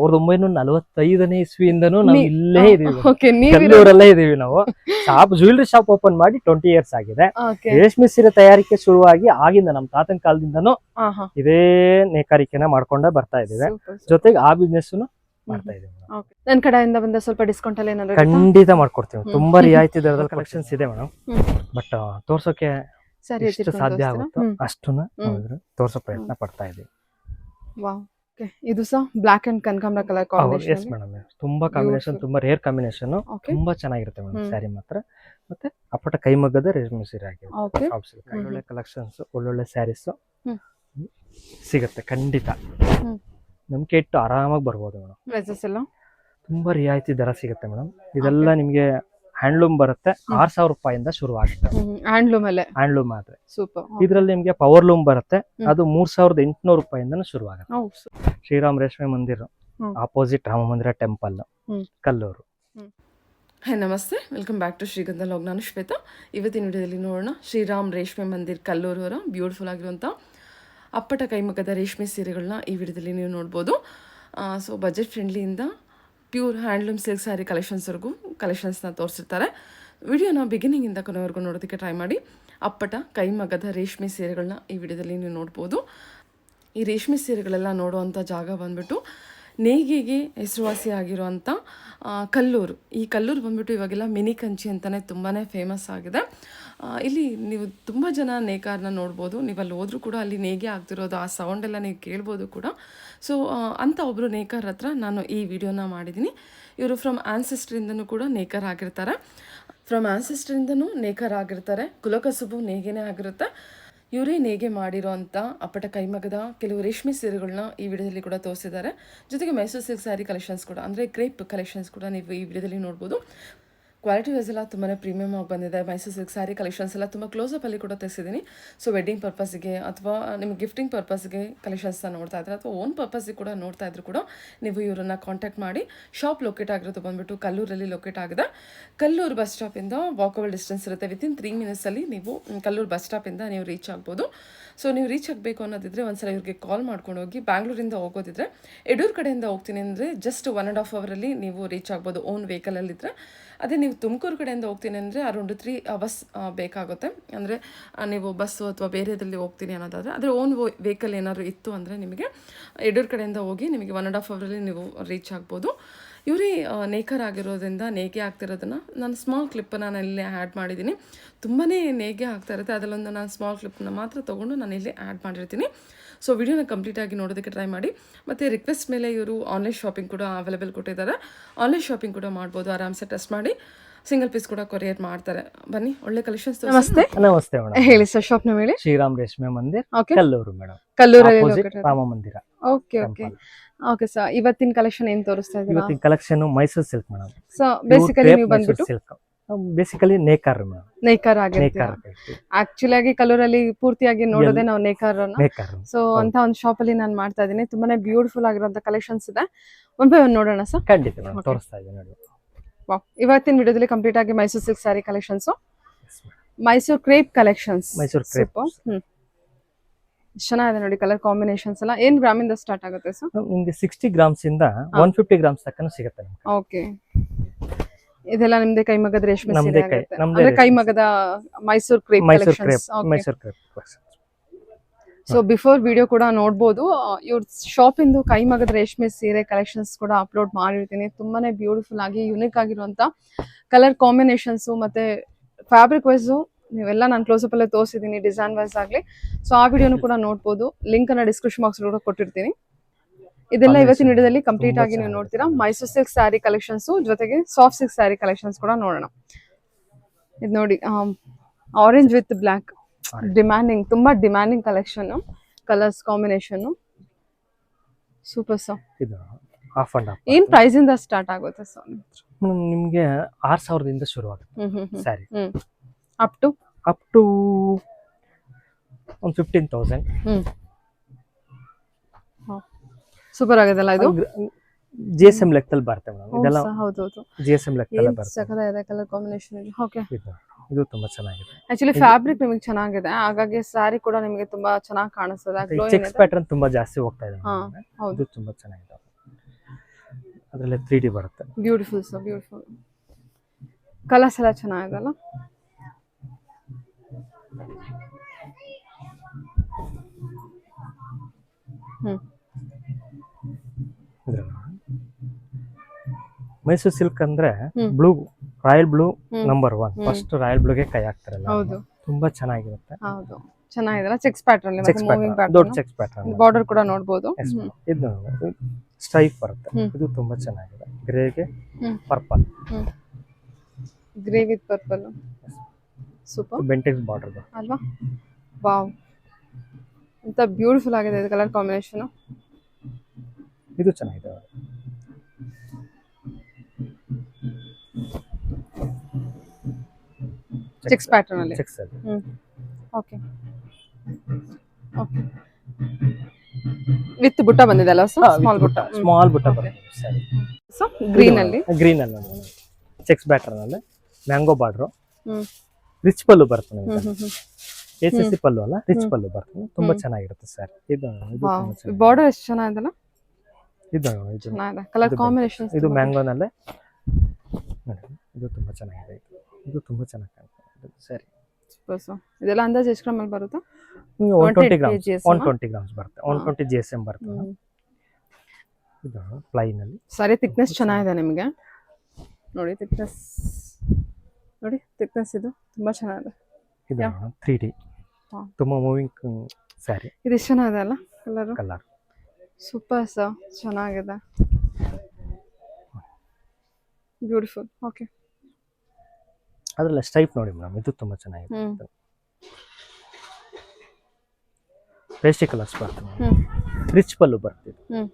ಸಾವಿರದ ಒಂಬೈನೂರ ನಲವತ್ತೈದನೇ ಇಸ್ವಿಯಿಂದನೂ ನಾವು ಇಲ್ಲೇ ಇದೀವಿ. ಕಲ್ಲೂರಲ್ಲೇ ಇದೀವಿ ನಾವು. ಶಾಪ್ ಜ್ಯುವೆಲ್ರಿ ಶಾಪ್ ಓಪನ್ ಮಾಡಿ ಟ್ವೆಂಟಿ ಇಯರ್ಸ್ ಆಗಿದೆ. ರೇಷ್ಮೆ ಸೀರೆ ತಯಾರಿಕೆ ಶುರುವಾಗಿ ಆಗಿಂದ ನಮ್ಮ ತಾತನ ಕಾಲದಿಂದನೂ ಇದೇ ನೇಕಾರಿಕೆನ ಮಾಡ್ಕೊಂಡೇ ಬರ್ತಾ ಇದೀವಿ ಜೊತೆಗೆ ಆ ಬಿಸ್ನೆಸ್ ಮಾಡ್ತಾ ಇದೀವಿ. ನನ್ ಕಡೆಯಿಂದ ಬಂದ ಸ್ವಲ್ಪ ಡಿಸ್ಕೌಂಟ್ ಅಲ್ಲಿ ಏನಾದ್ರು? ಖಂಡಿತ ಮಾಡ್ಕೊಡ್ತೀವಿ. ತುಂಬಾ ರಿಯಾಯಿತಿ ದರದಲ್ಲಿ ಕಲೆಕ್ಷನ್ಸ್ ಇದೆ. ಮೇಡಮ್. ಬಟ್ ತೋರ್ಸೋಕೆ ಸರಿ ಎಷ್ಟು ಎತ್ತಿಟ್ಕೊಂಡು ಸಾಧ್ಯ? ಆಗುತ್ತೋ. ಅಷ್ಟನ್ನ ತೋರ್ಸೋ ಪ್ರಯತ್ನ ಪಡ್ತಾ ಇದೀವಿ. ವಾವ್. ಇದು ಸಹ ಬ್ಲಾಕ್ ಅಂಡ್ ಕನಕಾಂಬರ ಕಲರ್ ಎಸ್ ಕಾಂಬಿನೇಷನ್ ಮೇಡಮ್ ತುಂಬಾ ಕಾಂಬಿನೇಷನ್. ತುಂಬಾ ರೇರ್ ಕಾಂಬಿನೇಷನ್ ತುಂಬಾ ಚೆನ್ನಾಗಿರುತ್ತೆ ಮೇಡಮ್. ಸ್ಯಾರಿ ಮಾತ್ರ. ಮತ್ತೆ ಅಪ್ಪಟ ಕೈಮಗ್ಗದ ರೇಷ್ಮೆ ಸೀರೆ ಆಗಿದೆ. ಒಳ್ಳೊಳ್ಳೆ ಕಲೆಕ್ಷನ್ಸ್ ಒಳ್ಳೊಳ್ಳೆ ಸ್ಯಾರೀಸ್. ಸಿಗುತ್ತೆ ಖಂಡಿತ. ನಂಬಿಕೆ ಇಟ್ಟು ಆರಾಮಾಗಿ ಬರ್ಬೋದು ಮೇಡಮ್ ಪ್ರೈಸಸ್ ಎಲ್ಲ? ತುಂಬಾ ರಿಯಾಯಿತಿ ದರ ಸಿಗುತ್ತೆ ಮೇಡಮ್ ಇದೆಲ್ಲ ನಿಮ್ಗೆ ಹ್ಯಾಂಡ್ಲೂಮ್ ಬರುತ್ತೆ. ಆರ್ ಸಾವಿರ ರೂಪಾಯಿಂದ ಶುರು ಆಗುತ್ತೆ ಹ್ಯಾಂಡ್ಲೂಮ್ ಅಲ್ಲೇ? ಹ್ಯಾಂಡ್ಲೂಮ್ ಆದ್ರೆ. ಸೂಪರ್. ಇದ್ರಲ್ಲಿ ನಿಮ್ಗೆ ಪವರ್ ಲೂಮ್ ಬರುತ್ತೆ. ಅದು ಮೂರ್ ಸಾವಿರದ ಎಂಟುನೂರು ರೂಪಾಯಿಂದ ಶುರು ಆಗುತ್ತೆ ಶ್ರೀರಾಮ್ ರೇಷ್ಮೆ Mandira. Opposite Rama Mandira temple Kalluru. Hi ನಮಸ್ತೆ. Welcome back to Shrigandha log ನಾನು ಶ್ವೇತಾ. ಇವತ್ತಿನ ವಿಡಿಯೋದಲ್ಲಿ ನೋಡೋಣ ಶ್ರೀರಾಮ್ ರೇಷ್ಮೆ ಮಂದಿರ್ ಕಲ್ಲೂರವರ ಬ್ಯೂಟಿಫುಲ್ ಆಗಿರುವಂಥ ಅಪ್ಪಟ ಕೈಮಗ್ಗದ ರೇಷ್ಮೆ ಸೀರೆಗಳನ್ನ ಈ ವಿಡಿಯೋದಲ್ಲಿ ನೀವು ನೋಡ್ಬೋದು. ಸೊ ಬಜೆಟ್ ಫ್ರೆಂಡ್ಲಿಯಿಂದ ಪ್ಯೂರ್ ಹ್ಯಾಂಡ್ಲೂಮ್ ಸಿಲ್ಕ್ ಸ್ಯಾರಿ ಕಲೆಕ್ಷನ್ಸ್ವರೆಗೂ ಕಲೆಕ್ಷನ್ಸ್ನ ತೋರಿಸಿರ್ತಾರೆ. ವಿಡಿಯೋನ ಬಿಗಿನಿಂಗಿಂದ ಕೊನೆವರೆಗೂ ನೋಡೋದಕ್ಕೆ ಟ್ರೈ ಮಾಡಿ. ಅಪ್ಪಟ ಕೈಮಗ್ಗದ ರೇಷ್ಮೆ ಸೀರೆಗಳನ್ನ ಈ ವಿಡಿಯೋದಲ್ಲಿ ನೀವು ನೋಡ್ಬೋದು. ಈ ರೇಷ್ಮೆ ಸೀರೆಗಳೆಲ್ಲ ನೋಡುವಂಥ ಜಾಗ ಬಂದ್ಬಿಟ್ಟು ನೇಯ್ಗೆಗೆ ಹೆಸರುವಾಸಿ ಆಗಿರುವಂಥ ಕಲ್ಲೂರು. ಈ ಕಲ್ಲೂರು ಬಂದ್ಬಿಟ್ಟು ಇವಾಗೆಲ್ಲ ಮಿನಿ ಕಂಚಿ ಅಂತಲೇ ತುಂಬಾ ಫೇಮಸ್ ಆಗಿದೆ. ಇಲ್ಲಿ ನೀವು ತುಂಬ ಜನ ನೇಕಾರನ್ನ ನೋಡ್ಬೋದು. ನೀವು ಅಲ್ಲಿ ಹೋದರೂ ಕೂಡ ಅಲ್ಲಿ ನೇಯ್ಗೆ ಆಗ್ತಿರೋದು, ಆ ಸೌಂಡೆಲ್ಲ ನೀವು ಕೇಳ್ಬೋದು ಕೂಡ. ಸೊ ಅಂಥ ಒಬ್ಬರು ನೇಕಾರ ಹತ್ರ ನಾನು ಈ ವಿಡಿಯೋನ ಮಾಡಿದ್ದೀನಿ. ಇವರು ಫ್ರಮ್ ಆನ್ಸೆಸ್ಟ್ರಿಂದನೂ ಕೂಡ ನೇಕಾರ ಆಗಿರ್ತಾರೆ. ಫ್ರಮ್ ಆನ್ಸೆಸ್ಟ್ರಿಂದನೂ ನೇಕಾರ ಆಗಿರ್ತಾರೆ. ಕುಲಕಸುಬು ನೇಯ್ಗೆನೇ ಆಗಿರುತ್ತೆ. ಇವರೇ ನೇಗೆ ಮಾಡಿರೋ ಅಂಥ ಅಪ್ಪಟ ಕೈಮಗದ ಕೆಲವು ರೇಷ್ಮೆ ಸೀರೆಗಳನ್ನ ಈ ವಿಡಿಯೋದಲ್ಲಿ ಕೂಡ ತೋರಿಸಿದ್ದಾರೆ. ಜೊತೆಗೆ ಮೈಸೂರು ಸಿಲ್ಕ್ ಸ್ಯಾರಿ ಕಲೆಕ್ಷನ್ಸ್ ಕೂಡ, ಅಂದರೆ ಕ್ರೇಪ್ ಕಲೆಕ್ಷನ್ಸ್ ಕೂಡ ನೀವು ಈ ವಿಡಿಯೋದಲ್ಲಿ ನೋಡ್ಬೋದು. ಕ್ವಾಲಿಟಿ ವೈಸ್ ಎಲ್ಲ ತುಂಬಾ ಪ್ರೀಮಿಯಮ್ ಆಗಿ ಬಂದಿದೆ. ಮೈಸೂರು ಸಿಲ್ಕ್ ಸ್ಯಾರಿ ಕಲೆಕ್ಷನ್ಸ್ ಎಲ್ಲ ತುಂಬ ಕ್ಲೋಸಪ್ ಅಲ್ಲಿ ಕೂಡ ತೆಗೆಸಿದ್ದೀನಿ ಸೊ ವೆಡ್ಡಿಂಗ್ ಪರ್ಪಸ್ಗೆ ಅಥವಾ ನಿಮಗೆ ಗಿಫ್ಟಿಂಗ್ ಪರ್ಪಸ್ಗೆ ಕಲೆಕ್ಷನ್ಸ್ನ ನೋಡ್ತಾ ಇದ್ದಾರೆ ಅಥವಾ ಓನ್ ಪರ್ಪಸ್ಗೆ ಕೂಡ ನೋಡ್ತಾ ಇದ್ರು ಕೂಡ ನೀವು ಇವರನ್ನ ಕಾಂಟ್ಯಾಕ್ಟ್ ಮಾಡಿ. ಶಾಪ್ ಲೊಕೇಟ್ ಆಗಿರೋದು ಬಂದ್ಬಿಟ್ಟು ಕಲ್ಲೂರಲ್ಲಿ ಲೊಕೇಟ್ ಆಗಿದೆ. ಕಲ್ಲೂರು ಬಸ್ ಸ್ಟಾಪಿಂದ ವಾಕಬಲ್ ಡಿಸ್ಟೆನ್ಸ್ ಇರುತ್ತೆ. ವಿತಿನ್ ತ್ರೀ ಮಿನಿಟ್ಸಲ್ಲಿ ನೀವು ಕಲ್ಲೂರು ಬಸ್ ಸ್ಟಾಪಿಂದ ನೀವು ರೀಚ್ ಆಗ್ಬೋದು. ಸೊ ನೀವು ರೀಚ್ ಆಗಬೇಕು ಅನ್ನೋದಿದ್ರೆ ಒಂದ್ಸಲ ಇವ್ರಿಗೆ ಕಾಲ್ ಮಾಡ್ಕೊಂಡು ಹೋಗಿ ಬ್ಯಾಂಗ್ಳೂರಿಂದ ಹೋಗೋದಿದ್ರೆ ಯಡೂರು ಕಡೆಯಿಂದ ಹೋಗ್ತೀನಿ ಅಂದರೆ ಜಸ್ಟ್ ಒನ್ ಆ್ಯಂಡ್ ಹಾಫ್ ಅವರಲ್ಲಿ ನೀವು ರೀಚ್ ಆಗ್ಬೋದು ಓನ್ ವೆಹಿಕಲಲ್ಲಿದ್ದರೆ ಅದೇ ನೀವು ತುಮಕೂರು ಕಡೆಯಿಂದ ಹೋಗ್ತೀನಿ ಅಂದರೆ ಅರೌಂಡ್ ತ್ರೀ ಅವರ್ಸ್ ಬೇಕಾಗುತ್ತೆ. ಅಂದರೆ ನೀವು ಬಸ್ಸು ಅಥವಾ ಬೇರೆದಲ್ಲಿ ಹೋಗ್ತೀನಿ ಅನ್ನೋದಾದರೆ ಆದರೆ ಓನ್ ವೆಹಿಕಲ್ ಏನಾದರೂ ಇತ್ತು ಅಂದರೆ ನಿಮಗೆ ಯಡೂರು ಕಡೆಯಿಂದ ಹೋಗಿ ನಿಮಗೆ ಒನ್ ಆ್ಯಂಡ್ ಹಾಫ್ ಅವರಲ್ಲಿ ನೀವು ರೀಚ್ ಆಗ್ಬೋದು. ಇವರೇ ನೇಕರ್ ಆಗಿರೋದ್ರಿಂದ ನೇಗೆ ಆಗ್ತಿರೋದನ್ನು ನಾನು ಸ್ಮಾಲ್ ಕ್ಲಿಪ್ ನಾನು ಇಲ್ಲೇ ಆ್ಯಡ್ ಮಾಡಿದ್ದೀನಿ. ತುಂಬಾ ನೇಗೆ ಆಗ್ತಾ ಇರುತ್ತೆ. ಅದರಲ್ಲೊಂದು ನಾನು ಸ್ಮಾಲ್ ಕ್ಲಿಪ್ನ ಮಾತ್ರ ತೊಗೊಂಡು ನಾನು ಇಲ್ಲಿ ಆ್ಯಡ್ ಮಾಡಿರ್ತೀನಿ. ಸೊ ವಿಡಿಯೋನ ಕಂಪ್ಲೀಟಾಗಿ ನೋಡೋದಕ್ಕೆ ಟ್ರೈ ಮಾಡಿ. ಮತ್ತು ರಿಕ್ವೆಸ್ಟ್ ಮೇಲೆ ಇವರು ಆನ್ಲೈನ್ ಶಾಪಿಂಗ್ ಕೂಡ ಅವೈಲೇಬಲ್ ಕೊಟ್ಟಿದ್ದಾರೆ. ಆನ್ಲೈನ್ ಶಾಪಿಂಗ್ ಕೂಡ ಮಾಡ್ಬೋದು. ಆರಾಮ್ಸೆ ಟೆಸ್ಟ್ ಮಾಡಿ ಸಿಂಗಲ್ ಪೀಸ್ ಕೂಡ ಕೊರಿಯರ್ ಮಾಡ್ತಾರೆ. ಬನ್ನಿ ಒಳ್ಳೆ ಕಲೆಕ್ಷನ್ಸ್ ನಮಸ್ತೆ. ನಮಸ್ತೆ ಮೇಡಮ್. ಹೇಳಿ ಸರ್ ಶಾಪ್ ನೇಮ್ ಹೇಳಿ. Shriram Reshme Mandir okay Kallur madam. ಕಲ್ಲೂರಲ್ಲಿ Rama ಮಂದಿರ. ಓಕೆ ಓಕೆ ಓಕೆ ಸರ್ ಇವತ್ತಿನ ಕಲೆಕ್ಷನ್ ಏನ್ ತೋರಿಸ್ತಾ ಇದ್ದೀರಾ? ಇವತ್ತಿನ collection Mysore silk madam so basically ನೀವು ಬಂದ್ಬಿಟ್ಟು ಸಿಲ್ಕ್ ಬೇಸಿಕಲಿ ನೇಕಾರ್ ಮೇಡಮ್ ನೇಕರ್ ಆಗಿರ್ತೀರಾ? ನೇಕಾರ್ ಆಕ್ಚುಲಿ ಆಗಿ ಕಲ್ಲೂರಲ್ಲಿ ಪೂರ್ತಿಯಾಗಿ ನೋಡೋದೇ ನಾವು ನೇಕಾರ್ ನೇಕಾರ್. ಸೊ ಅಂತ ಒಂದು ಶಾಪ್ ಅಲ್ಲಿ ನಾನು ಮಾಡ್ತಾ ಇದ್ದೀನಿ. ತುಂಬಾನೇ ಬ್ಯೂಟಿಫುಲ್ ಆಗಿರುವಂತ ಕಲೆಕ್ಷನ್ಸ್ ಇದೆ. ಒನ್ ಬೈ ಒನ್ ನೋಡೋಣ ಸರ್ ಖಂಡಿತ ಮೇಡಮ್ ತೋರಿಸ್ತಾ ಇದ್ದೀನಿ ನೋಡಿ. ವಾವ್ ಇವತ್ತಿನ ವಿಡಿಯೋದಲ್ಲಿ ಕಂಪ್ಲೀಟ್ ಆಗಿ Mysuru silk sari collections Mysuru crepe collections Mysuru crepe hmm. ಚೆನ್ನಾಗಿದೆ ನೋಡಿ ಕಲರ್ ಕಾಂಬಿನೇಷನ್ಸ್ ಎಲ್ಲ. ಏನ್ ಇಂದ ಸ್ಟಾರ್ಟ್ ಆಗುತ್ತೆ ಸರ್ ನಿಮ್ಗೆ ಸಿಕ್ಸ್ಟಿ ಗ್ರಾಮ್ಸ್ ಇಂದ ಒನ್ ಫಿಫ್ಟಿ ಗ್ರಾಮ್ಸ್ ತಕ್ಕನು ಸಿಗುತ್ತೆ ಓಕೆ ಇದೆಲ್ಲ ನಿಮ್ದೇ ಕೈಮಗದ ರೇಷ್ಮೆ ಸೀರೆ ಅಂದ್ರೆ ಕೈಮಗದ Mysuru crepe Mysuru crepe Mysuru crepe so before video ಕೂಡ ನೋಡ್ಬೋದು ಇವ್ರ ಶಾಪ್ ಇಂದು ಕೈಮಗದ ರೇಷ್ಮೆ ಸೀರೆ ಕಲೆಕ್ಷನ್ಸ್ ಕೂಡ ಅಪ್ಲೋಡ್ ಮಾಡಿರ್ತೀನಿ. ತುಂಬಾನೇ ಬ್ಯೂಟಿಫುಲ್ ಆಗಿ ಯುನಿಕ್ ಆಗಿರುವಂತ ಕಲರ್ ಕಾಂಬಿನೇಷನ್ಸ್ ಮತ್ತೆ ಫ್ಯಾಬ್ರಿಕ್ ವೈಸ್ ನೀವೆಲ್ಲ ನಾನು ಕ್ಲೋಸಪ್ ಅಲ್ಲೇ ತೋರಿಸಿದ್ದೀನಿ ಡಿಸೈನ್ ವೈಸ್ ಆಗಲಿ. ಸೊ ಆ ವಿಡಿಯೋನು ಕೂಡ ನೋಡ್ಬೋದು. ಲಿಂಕ್ ಅನ್ನ ಡಿಸ್ಕ್ರಿಪ್ಷನ್ ಬಾಕ್ಸ್ ಕೂಡ ಕೊಟ್ಟಿರ್ತೀನಿ. ಇದೆಲ್ಲ ಇವತ್ತಿನ ವಿಡಿಯೋದಲ್ಲಿ ಕಂಪ್ಲೀಟ್ ಆಗಿ ನೀವು ನೋಡ್ತೀರಾ. ಮೈಸೂರು ಸಿಲ್ಕ್ ಸ್ಯಾರಿ ಕಲೆಕ್ಷನ್ಸ್ ಜೊತೆಗೆ ಸಾಫ್ಟ್ ಸಿಲ್ಕ್ ಸ್ಯಾರಿ ಕಲೆಕ್ಷನ್ಸ್ ಕೂಡ ನೋಡೋಣ. ಇದು ನೋಡಿ ಆರೆಂಜ್ ವಿತ್ ಬ್ಲ್ಯಾಕ್ ಡಿಮ್ಯಾಂಡಿಂಗ್ ತುಂಬಾ demanding collection colours combination super sir ಏನ್ ಪ್ರೈಸ್ ಇಂದ ಸ್ಟಾರ್ಟ್ ಆಗುತ್ತೆ ಸರ್ ನಿಮ್ಗೆ ಆರ್ ಸಾವಿರದಿಂದ ಶುರು ಆಗುತ್ತೆ saree up to up to ಒಂದು ಫಿಫ್ಟೀನ್ ತೌಸಂಡ್ ಹ್ಮ್. ಸೂಪರ್ ಆಗಿದೆಲ್ಲ ಇದು? ಜಿ ಎಸ್ ಎಂ ಲೆಕ್ಕದಲ್ಲಿ ಬರುತ್ತೆ ಮೇಡಮ್. ಇದೆಲ್ಲ ಹೌದು ಹೌದು. ಜಿ ಎಸ್ ಎಂ ಲೆಕ್ಕದಲ್ಲಿ ಏನ್ ಬರುತ್ತೆ. ಸಖತ್ತಾಗಿದೆ ಕಲರ್ ಕಾಂಬಿನೇಷನ್ ಓಕೆ ಇದು? ಇದು ತುಂಬಾ ಚೆನ್ನಾಗಿದೆ. ಆಕ್ಚುಲಿ ಫ್ಯಾಬ್ರಿಕ್ ನಿಮಗೆ ಚೆನ್ನಾಗಿದೆ. ಹಾಗಾಗಿ ಸಾರಿ ಕೂಡ ನಿಮಗೆ ತುಂಬಾ ಚೆನ್ನಾಗಿ ಕಾಣಿಸ್ತದೆ. ಚೆಕ್ಸ್ ಪ್ಯಾಟರ್ನ್ ತುಂಬಾ ಜಾಸ್ತಿ ಹೋಗ್ತಾ ಇದೆ ಹೌದು. ಇದು ತುಂಬಾ ಚೆನ್ನಾಗಿದೆ. ಅದರಲ್ಲಿ ತ್ರೀ ಡಿ ಬರುತ್ತೆ. ಬ್ಯೂಟಿಫುಲ್ ಸರ್ ಬ್ಯೂಟಿಫುಲ್ ಕಲರ್ಸ್ ಎಲ್ಲ ಇದ್ರಲ್ಲಿ ನೋಡಿ. ಮೈಸೂರು ಸಿಲ್ಕ್ ಅಂದ್ರೆ blue royal blue. Number one first royal ಬ್ಲೂಗೆ ಕೈ ಹಾಕ್ತಾರಲ್ಲ ಹೌದು. ತುಂಬಾ ಚೆನ್ನಾಗಿರುತ್ತೆ. ಹೌದು. ಚೆನ್ನಾಗಿದೆಲ್ಲ ಚೆಕ್ಸ್ ಪ್ಯಾಟರ್ನ್ ದೊಡ್ಡ ಚೆಕ್ಸ್ ಪ್ಯಾಟರ್ನ್ ಬಾರ್ಡರ್ ಕೂಡ ನೋಡ್ಬೋದು. ಇದು ಸ್ಟ್ರೈಪ್ ಬರುತ್ತೆ. ಇದು ತುಂಬಾ ಚೆನ್ನಾಗಿದೆ. ಗ್ರೇಗೆ. Purple grey with purple super Bentex border ಅಲ್ವಾ? ವಾವ್ ಅಂತ ಬ್ಯೂಟಿಫುಲ್ ಆಗಿದೆ ಇದು ಕಲರ್ ಕಾಂಬಿನೇಷನ್ ಇದು ಚೆನ್ನಾಗಿದೆ. ಚೆಕ್ಸ್ ಪ್ಯಾಟರ್ನ್ ಅಲ್ಲಿ. ಚೆಕ್ಸ್ ಅಲ್ಲಿ ಓಕೆ ಓಕೆ ವಿತ್ ಬುಟ್ಟ ಬಂದಿದೆ ಅಲ್ಲ ಸ್ಮಾಲ್ ಬುಟ್ಟ. ಸ್ಮಾಲ್ ಬುಟ್ಟ. ಬರುತ್ತೆ ಸರಿ. ಸೊ ಗ್ರೀನ್ ಅಲ್ಲಿ? ಗ್ರೀನ್ ಅಲ್ಲಿ. ಚೆಕ್ಸ್ ಪ್ಯಾಟರ್ನ್ ಅಲ್ಲಿ. Mango border rich pallu hmm yes yes see pallu ಅಲ್ಲ? ರಿಚ್ ಪಲ್ಲು ಬರ್ತದೆ. ತುಂಬಾ ಚೆನ್ನಾಗಿರುತ್ತೆ ಸರ್. ಇದು. ಬಾರ್ಡರ್ ಎಷ್ಟು ಚೆನ್ನಾಗಿದೆ ಇದು ಇದು ಚೆನ್ನಾಗಿದೆ. ಕಲರ್ ಕಾಂಬಿನೇಷನ್ ಇದು ಮ್ಯಾಂಗೋನಲ್ಲೇ ನೋಡಿ ಇದು ತುಂಬಾ ಚೆನ್ನಾಗಿದೆ. ಇದು ತುಂಬಾ ಚೆನ್ನಾಗಿ ಕಾಣ್ತದೆ. ಸರಿ. ಇದೆಲ್ಲ ಅಂದಾಜು ಎಷ್ಟು ಗ್ರಾಮ್ ಅಲ್ಲಿ ಬರುತ್ತೆ one twenty 120 grams one twenty grams ಬರುತ್ತೆ. One. Twenty G S M ಬರ್ತದೆ. ಇದು ಪ್ಲೈನಲ್ಲಿ ಸರಿ ಥಿಕ್ನೆಸ್ ಚೆನ್ನಾಗಿದೆ. ನಿಮಗೆ. ನೋಡಿ ಥಿಕ್ನೆಸ್ ನೋಡಿ ಥಿಕ್ನೆಸ್ ಇದು ತುಂಬಾ ಚೆನ್ನಾಗಿದೆ. ಇದು. ತ್ರೀ ಡಿ ಹಾ. ತುಂಬಾ ಮೂವಿಂಗ್ ಸ್ಯಾರಿ ಇದು ಎಷ್ಟು ಚೆನ್ನಾಗಿದೆ ಅಲ್ಲ ಕಲರ್ ಕಲರ್ ಸೂಪರ್ ಸರ್ ಚೆನ್ನಾಗಿದೆ. ಬ್ಯೂಟಿಫುಲ್ ಓಕೆ ಅದ್ರಲ್ಲಿ ಸ್ಟೈಪ್ ನೋಡಿ ಮೇಡಮ್ ಇದು ತುಂಬ ಚೆನ್ನಾಗಿದೆ. ಹ್ಮ್. ಪೇಸ್ಟಿ ಕಲರ್ಸ್ ಬರ್ತದೆ ಹ್ಮ್. ರಿಚ್ ಪಲ್ಲು ಬರ್ತಿದೆ. ಹ್ಮ್.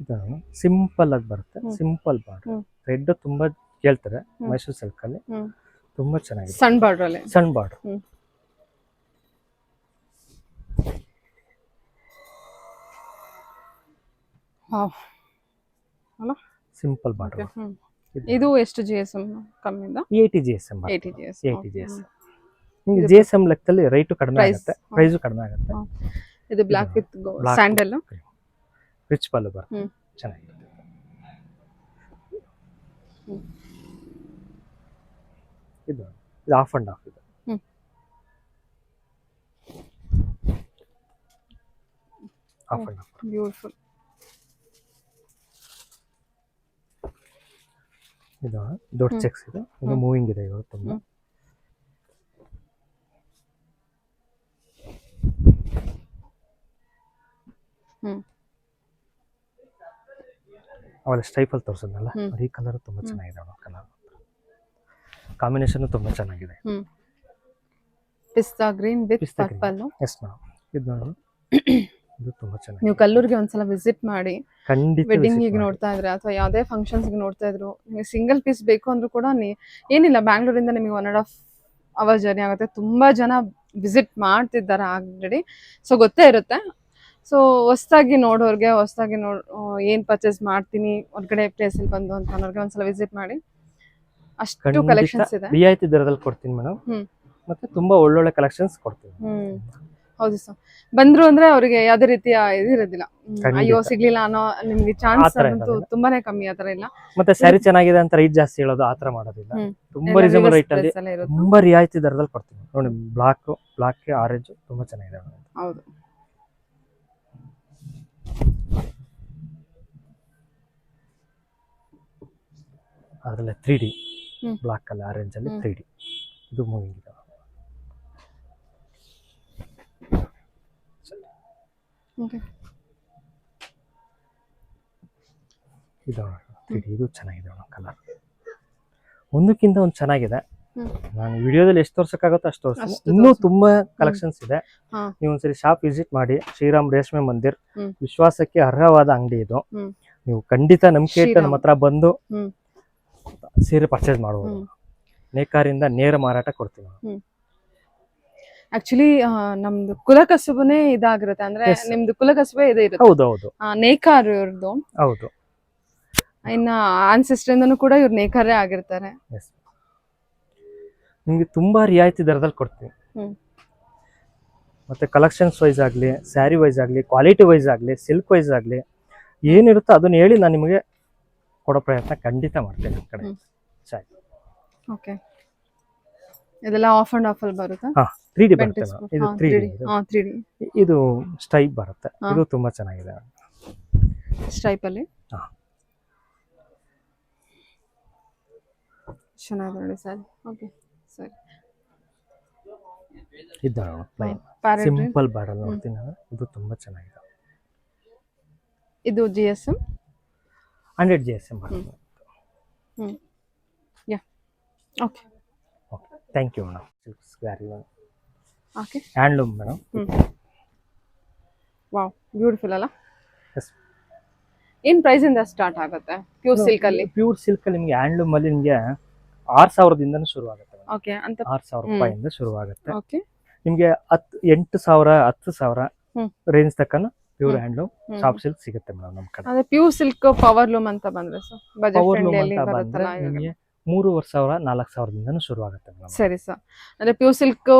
ಇದು ಸಿಂಪಲ್ ಆಗಿ ಬರುತ್ತೆ. ಸಿಂಪಲ್ ಬಾರ್ಡರ್ ಹ್ಮ್. ರೆಡ್ ತುಂಬಾ ಕೇಳ್ತಾರೆ. ಮೈಸೂರು ಸಿಲ್ಕ್ ಅಲ್ಲಿ ತುಂಬಾ ಚೆನ್ನಾಗಿದೆ. ಸಣ್ಣ ಬಾರ್ಡರ್ ಅಲ್ಲಿ ಸಣ್ಣ ಬಾರ್ಡರ್ ಸಿಂಪಲ್ ಬಾರ್ಡರ್ ಇದು ಎಷ್ಟು G S M ಕಮ್ಮಿಂದ? Eighty G S M eighty G S eighty G S ನಿಮಗೆ ಜಿ ಎಸ್ ಎಂ ಲೆಕ್ಕದಲ್ಲಿ ರೈಟು ಕಡಿಮೆ ಆಗುತ್ತೆ. ಪ್ರೈಸು ಕಡಿಮೆ ಆಗುತ್ತೆ. ಇದು black with sandal rich pallu ಬರುತ್ತೆ. ಹ್ಮ್. ಚೆನ್ನಾಗಿದೆ. ಇದು ಇದು ಆಫ್ ಅಂಡ್ ಆಫ್ ಇದು. ಆಫ್ ಅಂಡ್ ಆಫ್ ಬ್ಯೂಟಿಫುಲ್ ಇದು ದೊಡ್ಡ ಚೆಕ್ಸ್ ಇದು. ಇದು ಮೂವಿಂಗ್ ಇದೆ ಇವಾಗ ತುಂಬ. ಅವೆಲ್ಲ ಸ್ಟೈಪಲ್ಲಿ ತೋರಿಸಿದ್ನಲ್ಲ. ಈ ಕಲರ್ ತುಂಬ ಚೆನ್ನಾಗಿದೆ ಚೆನ್ನಾಗಿದೆ ಕಲರ್ ಕಾಂಬಿನೇಷನ್ ತುಂಬಾ ಚೆನ್ನಾಗಿದೆ. ಹ್ಮ್. Pista green with Pista green. Purple. Yes madam ಇದು ನೋಡಿ. ಇದು ತುಂಬಾ ಚೆನ್ನಾಗಿದೆ. ನೀವು ಕಲ್ಲೂರಿಗೆ ಒಂದ್ಸಲ ವಿಸಿಟ್ ಮಾಡಿ. ಖಂಡಿತ ವೆಡ್ಡಿಂಗ್ visit ಗೆ ಮಾಡಿ. ನೋಡ್ತಾ ಇದ್ರೆ ಅಥವಾ ಯಾವುದೇ ಫಂಕ್ಷನ್ಸ್ಗೆ ನೋಡ್ತಾ ಇದ್ರು ನಿಮಗೆ ಸಿಂಗಲ್ ಪೀಸ್ ಬೇಕು ಅಂದ್ರೂ ಕೂಡ ನೀ ಏನಿಲ್ಲ ಬ್ಯಾಂಗ್ಳೂರಿಂದ ನಿಮಗೆ one and half hour journey ಆಗುತ್ತೆ. ತುಂಬಾ ಜನ ವಿಸಿಟ್ ಮಾಡ್ತಿದ್ದಾರೆ ಆಲ್ರೆಡಿ ಸೊ ಗೊತ್ತೇ ಇರುತ್ತೆ. ಸೊ ಹೊಸ್ದಾಗಿ ನೋಡೋರ್ಗೆ ಹೊಸ್ದಾಗಿ ನೋಡ್ ಆ, ಏನ್ ಪರ್ಚೇಸ್ ಮಾಡ್ತೀನಿ ಹೊರಗಡೆ ಪ್ಲೇಸಲ್ಲಿ ಬಂದು ಅಂತ ಅನ್ನೋರ್ಗೆ ಒಂದ್ಸಲ ವಿಸಿಟ್ ಮಾಡಿ. ಅಷ್ಟು ಕಲೆಕ್ಷನ್ಸ್ ಇದೆ. ರಿಯಾಯಿತಿ ದರದಲ್ಲಿ ಕೊಡ್ತೀನಿ ಮೇಡಮ್ ಮತ್ತೆ ತುಂಬಾ ಒಳ್ಳೊಳ್ಳೆ ಕಲೆಕ್ಷನ್ಸ್ ಕೊಡ್ತೀನಿ. ಹೌದು ಸರ್ ಬಂದ್ರು ಅಂದ್ರೆ ಅವ್ರಿಗೆ ಯಾವ್ದೇ ರೀತಿಯ ಇದಿರೋದಿಲ್ಲ ಅಯ್ಯೋ ಸಿಗ್ಲಿಲ್ಲ ಅನ್ನೋ ನಿಮ್ಗೆ ಚಾನ್ಸ್ ಅಂತೂ ತುಂಬಾನೇ ಕಮ್ಮಿ ಆತರ ಇಲ್ಲ. ಮತ್ತೆ ಸ್ಯಾರಿ ಚೆನ್ನಾಗಿದೆ ಅಂತ ರೈಟ್ ಜಾಸ್ತಿ ಹೇಳೋದು ಆತರ ಮಾಡೋದಿಲ್ಲ. ತುಂಬಾ ರೀಸನಬಲ್ ರೈಟ್ ಅಲ್ಲಿ. ತುಂಬಾ ರಿಯಾಯಿತಿ ದರದಲ್ಲಿ ಕೊಡ್ತೀನಿ. ನೋಡಿ ಬ್ಲಾಕ್ ಬ್ಲಾಕ್ ಆರೆಂಜ್ ತುಂಬಾ ಚೆನ್ನಾಗಿದೆ ಹೌದು. ಅದರಲ್ಲೇ ತ್ರೀ ಡಿ. ಬ್ಲಾಕ್ ಅಲ್ಲಿ ಆರೆಂಜ್ ಅಲ್ಲಿ. ತ್ರೀ ಡಿ ಇದು ಮೂವಿಂಗ್ ಇದೆ. ಇದು ತ್ರೀ ಡಿ ಇದು ಚೆನ್ನಾಗಿದೆ ಕಲರ್ ಒಂದಕ್ಕಿಂತ ಒಂದು ಚೆನ್ನಾಗಿದೆ. ನಾನು ವಿಡಿಯೋದಲ್ಲಿ ಎಷ್ಟು ತೋರ್ಸಕ್ಕಾಗುತ್ತೋ ಅಷ್ಟು ತೋರಿಸ್ತೀನಿ ಇನ್ನೂ. ತುಂಬಾ ಕಲೆಕ್ಷನ್ಸ್ ಇದೆ. ನೀವು ಒಂದ್ಸರಿ ಶಾಪ್ ವಿಸಿಟ್ ಮಾಡಿ ಶ್ರೀರಾಮ್ ರೇಷ್ಮೆ ಮಂದಿರ್. ವಿಶ್ವಾಸಕ್ಕೆ ಅರ್ಹವಾದ ಅಂಗಡಿ ಇದು. ನೀವು ಖಂಡಿತ ನಂಬಿಕೆ ಇಟ್ಟು ನಮ್ಮ ಹತ್ರ ಬಂದು. ಸೀರೆ ಪರ್ಚೇಸ್ ಮಾಡಬಹುದು ನೇಕಾರಿಂದ ನೇರ ಮಾರಾಟ ಕೊಡ್ತೀವಿ ನಾವು. ಆಕ್ಚುಲಿ ನಮ್ದು ಕುಲಕಸುಬನೇ ಇದಾಗಿರುತ್ತೆ. ಅಂದ್ರೆ ನಿಮ್ದು ನಿಮ್ದು ಕುಲಕಸುಬೆ ಇದೆ ಹೌದು ಹೌದು ನೇಕಾರ ಇವ್ರದ್ದು ಹೌದು. ಇನ್ನ ಆನ್ಸೆಸ್ಟ್ರಿಂದನೂ ಕೂಡ ಇವ್ರು ನೇಕಾರೇ ಆಗಿರ್ತಾರೆ. ನಿಮಗೆ ತುಂಬಾ ರಿಯಾಯಿತಿ ದರದಲ್ಲಿ ಕೊಡ್ತೀವಿ. ಮತ್ತೆ ಕಲೆಕ್ಷನ್ಸ್ ವೈಸ್ ಆಗಲಿ ಸ್ಯಾರಿ ವೈಸ್ ಆಗಲಿ ಕ್ವಾಲಿಟಿ ವೈಸ್ ಆಗಲಿ ಸಿಲ್ಕ್ ವೈಸ್ ಆಗಲಿ ಏನಿರುತ್ತೋ ಅದನ್ನ ಹೇಳಿ ನಾನು ನಿಮಗೆ ಕೊಡೋ ಪ್ರಯತ್ನ ಖಂಡಿತ ಮಾಡ್ತೇನೆ ನಮ್ಮ ಕಡೆ ಸರಿ. ಓಕೆ. ಇದೆಲ್ಲ ಆಫ್ ಅಂಡ್ ಆಫ್ ಅಲ್ಲಿ ಬರುತ್ತಾ? ಹಾ ತ್ರೀ ಡಿ ಬರುತ್ತೆ ಇದು three 3D. D three D ಇದು ಸ್ಟೈಪ್ ಬರುತ್ತೆ. ಇದು ತುಂಬಾ ಚೆನ್ನಾಗಿದೆ. ಸ್ಟೈಪ್ ಅಲ್ಲಿ? ಹಾ. ಚೆನ್ನಾಗಿದೆ ನೋಡಿ ಸರ್. ಓಕೆ ಸರಿ. ಇದ್ದಾರ ಪ್ಲೈನ್ ಸಿಂಪಲ್ ಬಾರ್ಡರ್ ನೋಡ್ತೀನಿ ನಾನು. ಇದು ತುಂಬಾ ಚೆನ್ನಾಗಿದೆ. ಇದು G S M hundred G S M okay. Okay. Thank you madam. Square okay. Handloom madam. Wow. Beautiful ಅಲ್ಲ? ಎಸ್ ಏನ್ ಪ್ರೈಸ್ ಇಂದ ಸ್ಟಾರ್ಟ್ ಆಗುತ್ತೆ? ಪ್ಯೂರ್ ಸಿಲ್ಕ್ ಅಲ್ಲಿ? ಪ್ಯೂರ್ ಸಿಲ್ಕ್ ನಿಮಗೆ ಹ್ಯಾಂಡ್ಲೂಮ್ ಅಲ್ಲಿ ನಿಮಗೆ ಆರು ಸಾವಿರದಿಂದನೂ ಶುರು ಆಗುತ್ತೆ ಓಕೆ. ಅಂತ ಆರು ಸಾವಿರ. ರೂಪಾಯಿಂದ ಶುರು ಆಗುತ್ತೆ ಓಕೆ. ನಿಮಗೆ ಹತ್ತು ಎಂಟು ಸಾವಿರ ಹತ್ತು ಸಾವಿರ. ರೇಂಜ್ ತಕ್ಕನ ಪ್ಯೂರ್. ಹ್ಯಾಂಡ್ಲೂಮ್ ಸಾಫ್ಟ್ ಸಿಲ್ಕ್ ಸಿಗುತ್ತೆ ಮೇಡಮ್ ನಮ್ಮ ಕಡೆ. ಅದೇ ಪ್ಯೂರ್ ಸಿಲ್ಕ್ ಪವರ್ ಲೂಮ್ ಅಂತ ಬಂದ್ರೆ sir budget power loom friendly ಅಂತ ಬಂದ್ರೆ ನಿಮಗೆ ಮೂರುವರೆ ಸಾವಿರ ನಾಲ್ಕು ಸಾವಿರದಿಂದನೂ ಶುರು ಆಗುತ್ತೆ ಮೇಡಮ್. ಸರಿ ಸರ್ ಅಂದ್ರೆ ಪ್ಯೂರ್ ಸಿಲ್ಕ್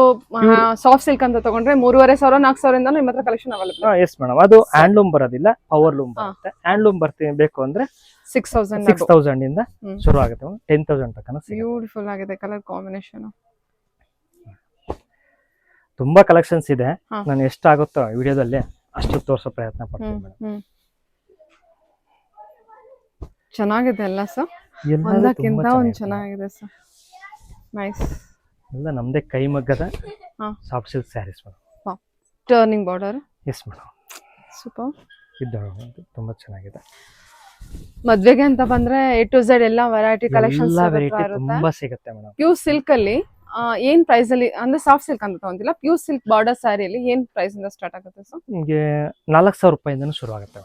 ಸಾಫ್ಟ್ ಸಿಲ್ಕ್ ಅಂತ ತಗೊಂಡ್ರೆ ಮೂರುವರೆ ಸಾವಿರ ನಾಲ್ಕು ಸಾವಿರದಿಂದ ನಿಮ್ಮ ಹತ್ರ ಕಲೆಕ್ಷನ್ ಅವೈಲೇಬಲ್ ಎಸ್ ಮೇಡಮ್ ಅದು ಹ್ಯಾಂಡ್ಲೂಮ್ ಬರೋದಿಲ್ಲ ಪವರ್ ಲೂಮ್ ಬರುತ್ತೆ. ಹ್ಯಾಂಡ್ಲೂಮ್ ಬರ್ತೀನಿ ಬೇಕು ಅಂದ್ರೆ ಸಿಕ್ಸ್ ತೌಸಂಡ್ ಸಿಕ್ಸ್ ತೌಸಂಡ್ ಇಂದ ಶುರು ಆಗುತ್ತೆ ಟೆನ್ ತೌಸಂಡ್ ತನಕ ಬ್ಯೂಟಿಫುಲ್ ಆಗಿದೆ ಕಲರ್ ಕಾಂಬಿನೇಷನ್ ತುಂಬಾ ಕಲೆಕ್ಷನ್ಸ್ ಇದೆ. ನಾನು ಎಷ್ಟಾಗುತ್ತೋ ವಿಡಿಯೋದಲ್ಲಿ ಅಷ್ಟು ತೋರಿಸೋ ಪ್ರಯತ್ನ ಪಡ್ತೀನಿ ಮೇಡಮ್. ಚೆನ್ನಾಗಿದೆ ಅಲ್ಲ ಸರ್? ಒಂದಕ್ಕಿಂತ ತುಂಬಾ ಚೆನ್ನಾಗಿದೆ. ಸರ್. ನೈಸ್ ಎಲ್ಲ ನಮ್ದೇ ಕೈಮಗ್ಗದ ಹಾ. Soft silk sarees madam. Turning border yes madam. Super ಇದು ತುಂಬ ಚೆನ್ನಾಗಿದೆ. ಮದ್ವೆಗೆ ಅಂತ ಬಂದ್ರೆ ಎ ಟು ಝೆಡ್ ಎಲ್ಲ ವೆರೈಟಿ ಕಲೆಕ್ಷನ್ ಎಲ್ಲ ವೆರೈಟಿ ತುಂಬಾ ಸಿಗುತ್ತೆ ಮೇಡಮ್. ಪ್ಯೂರ್ ಸಿಲ್ಕ್ ಅಲ್ಲಿ? ಏನ್ ಪ್ರೈಸ್ ಅಲ್ಲಿ ಅಂದ್ರೆ ಸಾಫ್ಟ್ ಸಿಲ್ಕ್ ಅಂತ ತಗೊಂತಿಲ್ಲ ಪ್ಯೂರ್ ಸಿಲ್ಕ್ ಬಾರ್ಡರ್ ಸ್ಯಾರಿಯಲ್ಲಿ ಏನ್ ಪ್ರೈಸ್ ಇಂದ ಸ್ಟಾರ್ಟ್ ಆಗುತ್ತೆ ಸರ್ ನಿಮಗೆ ನಾಲ್ಕು ಸಾವಿರ ರೂಪಾಯಿಂದನೂ ಶುರು ಆಗುತ್ತೆ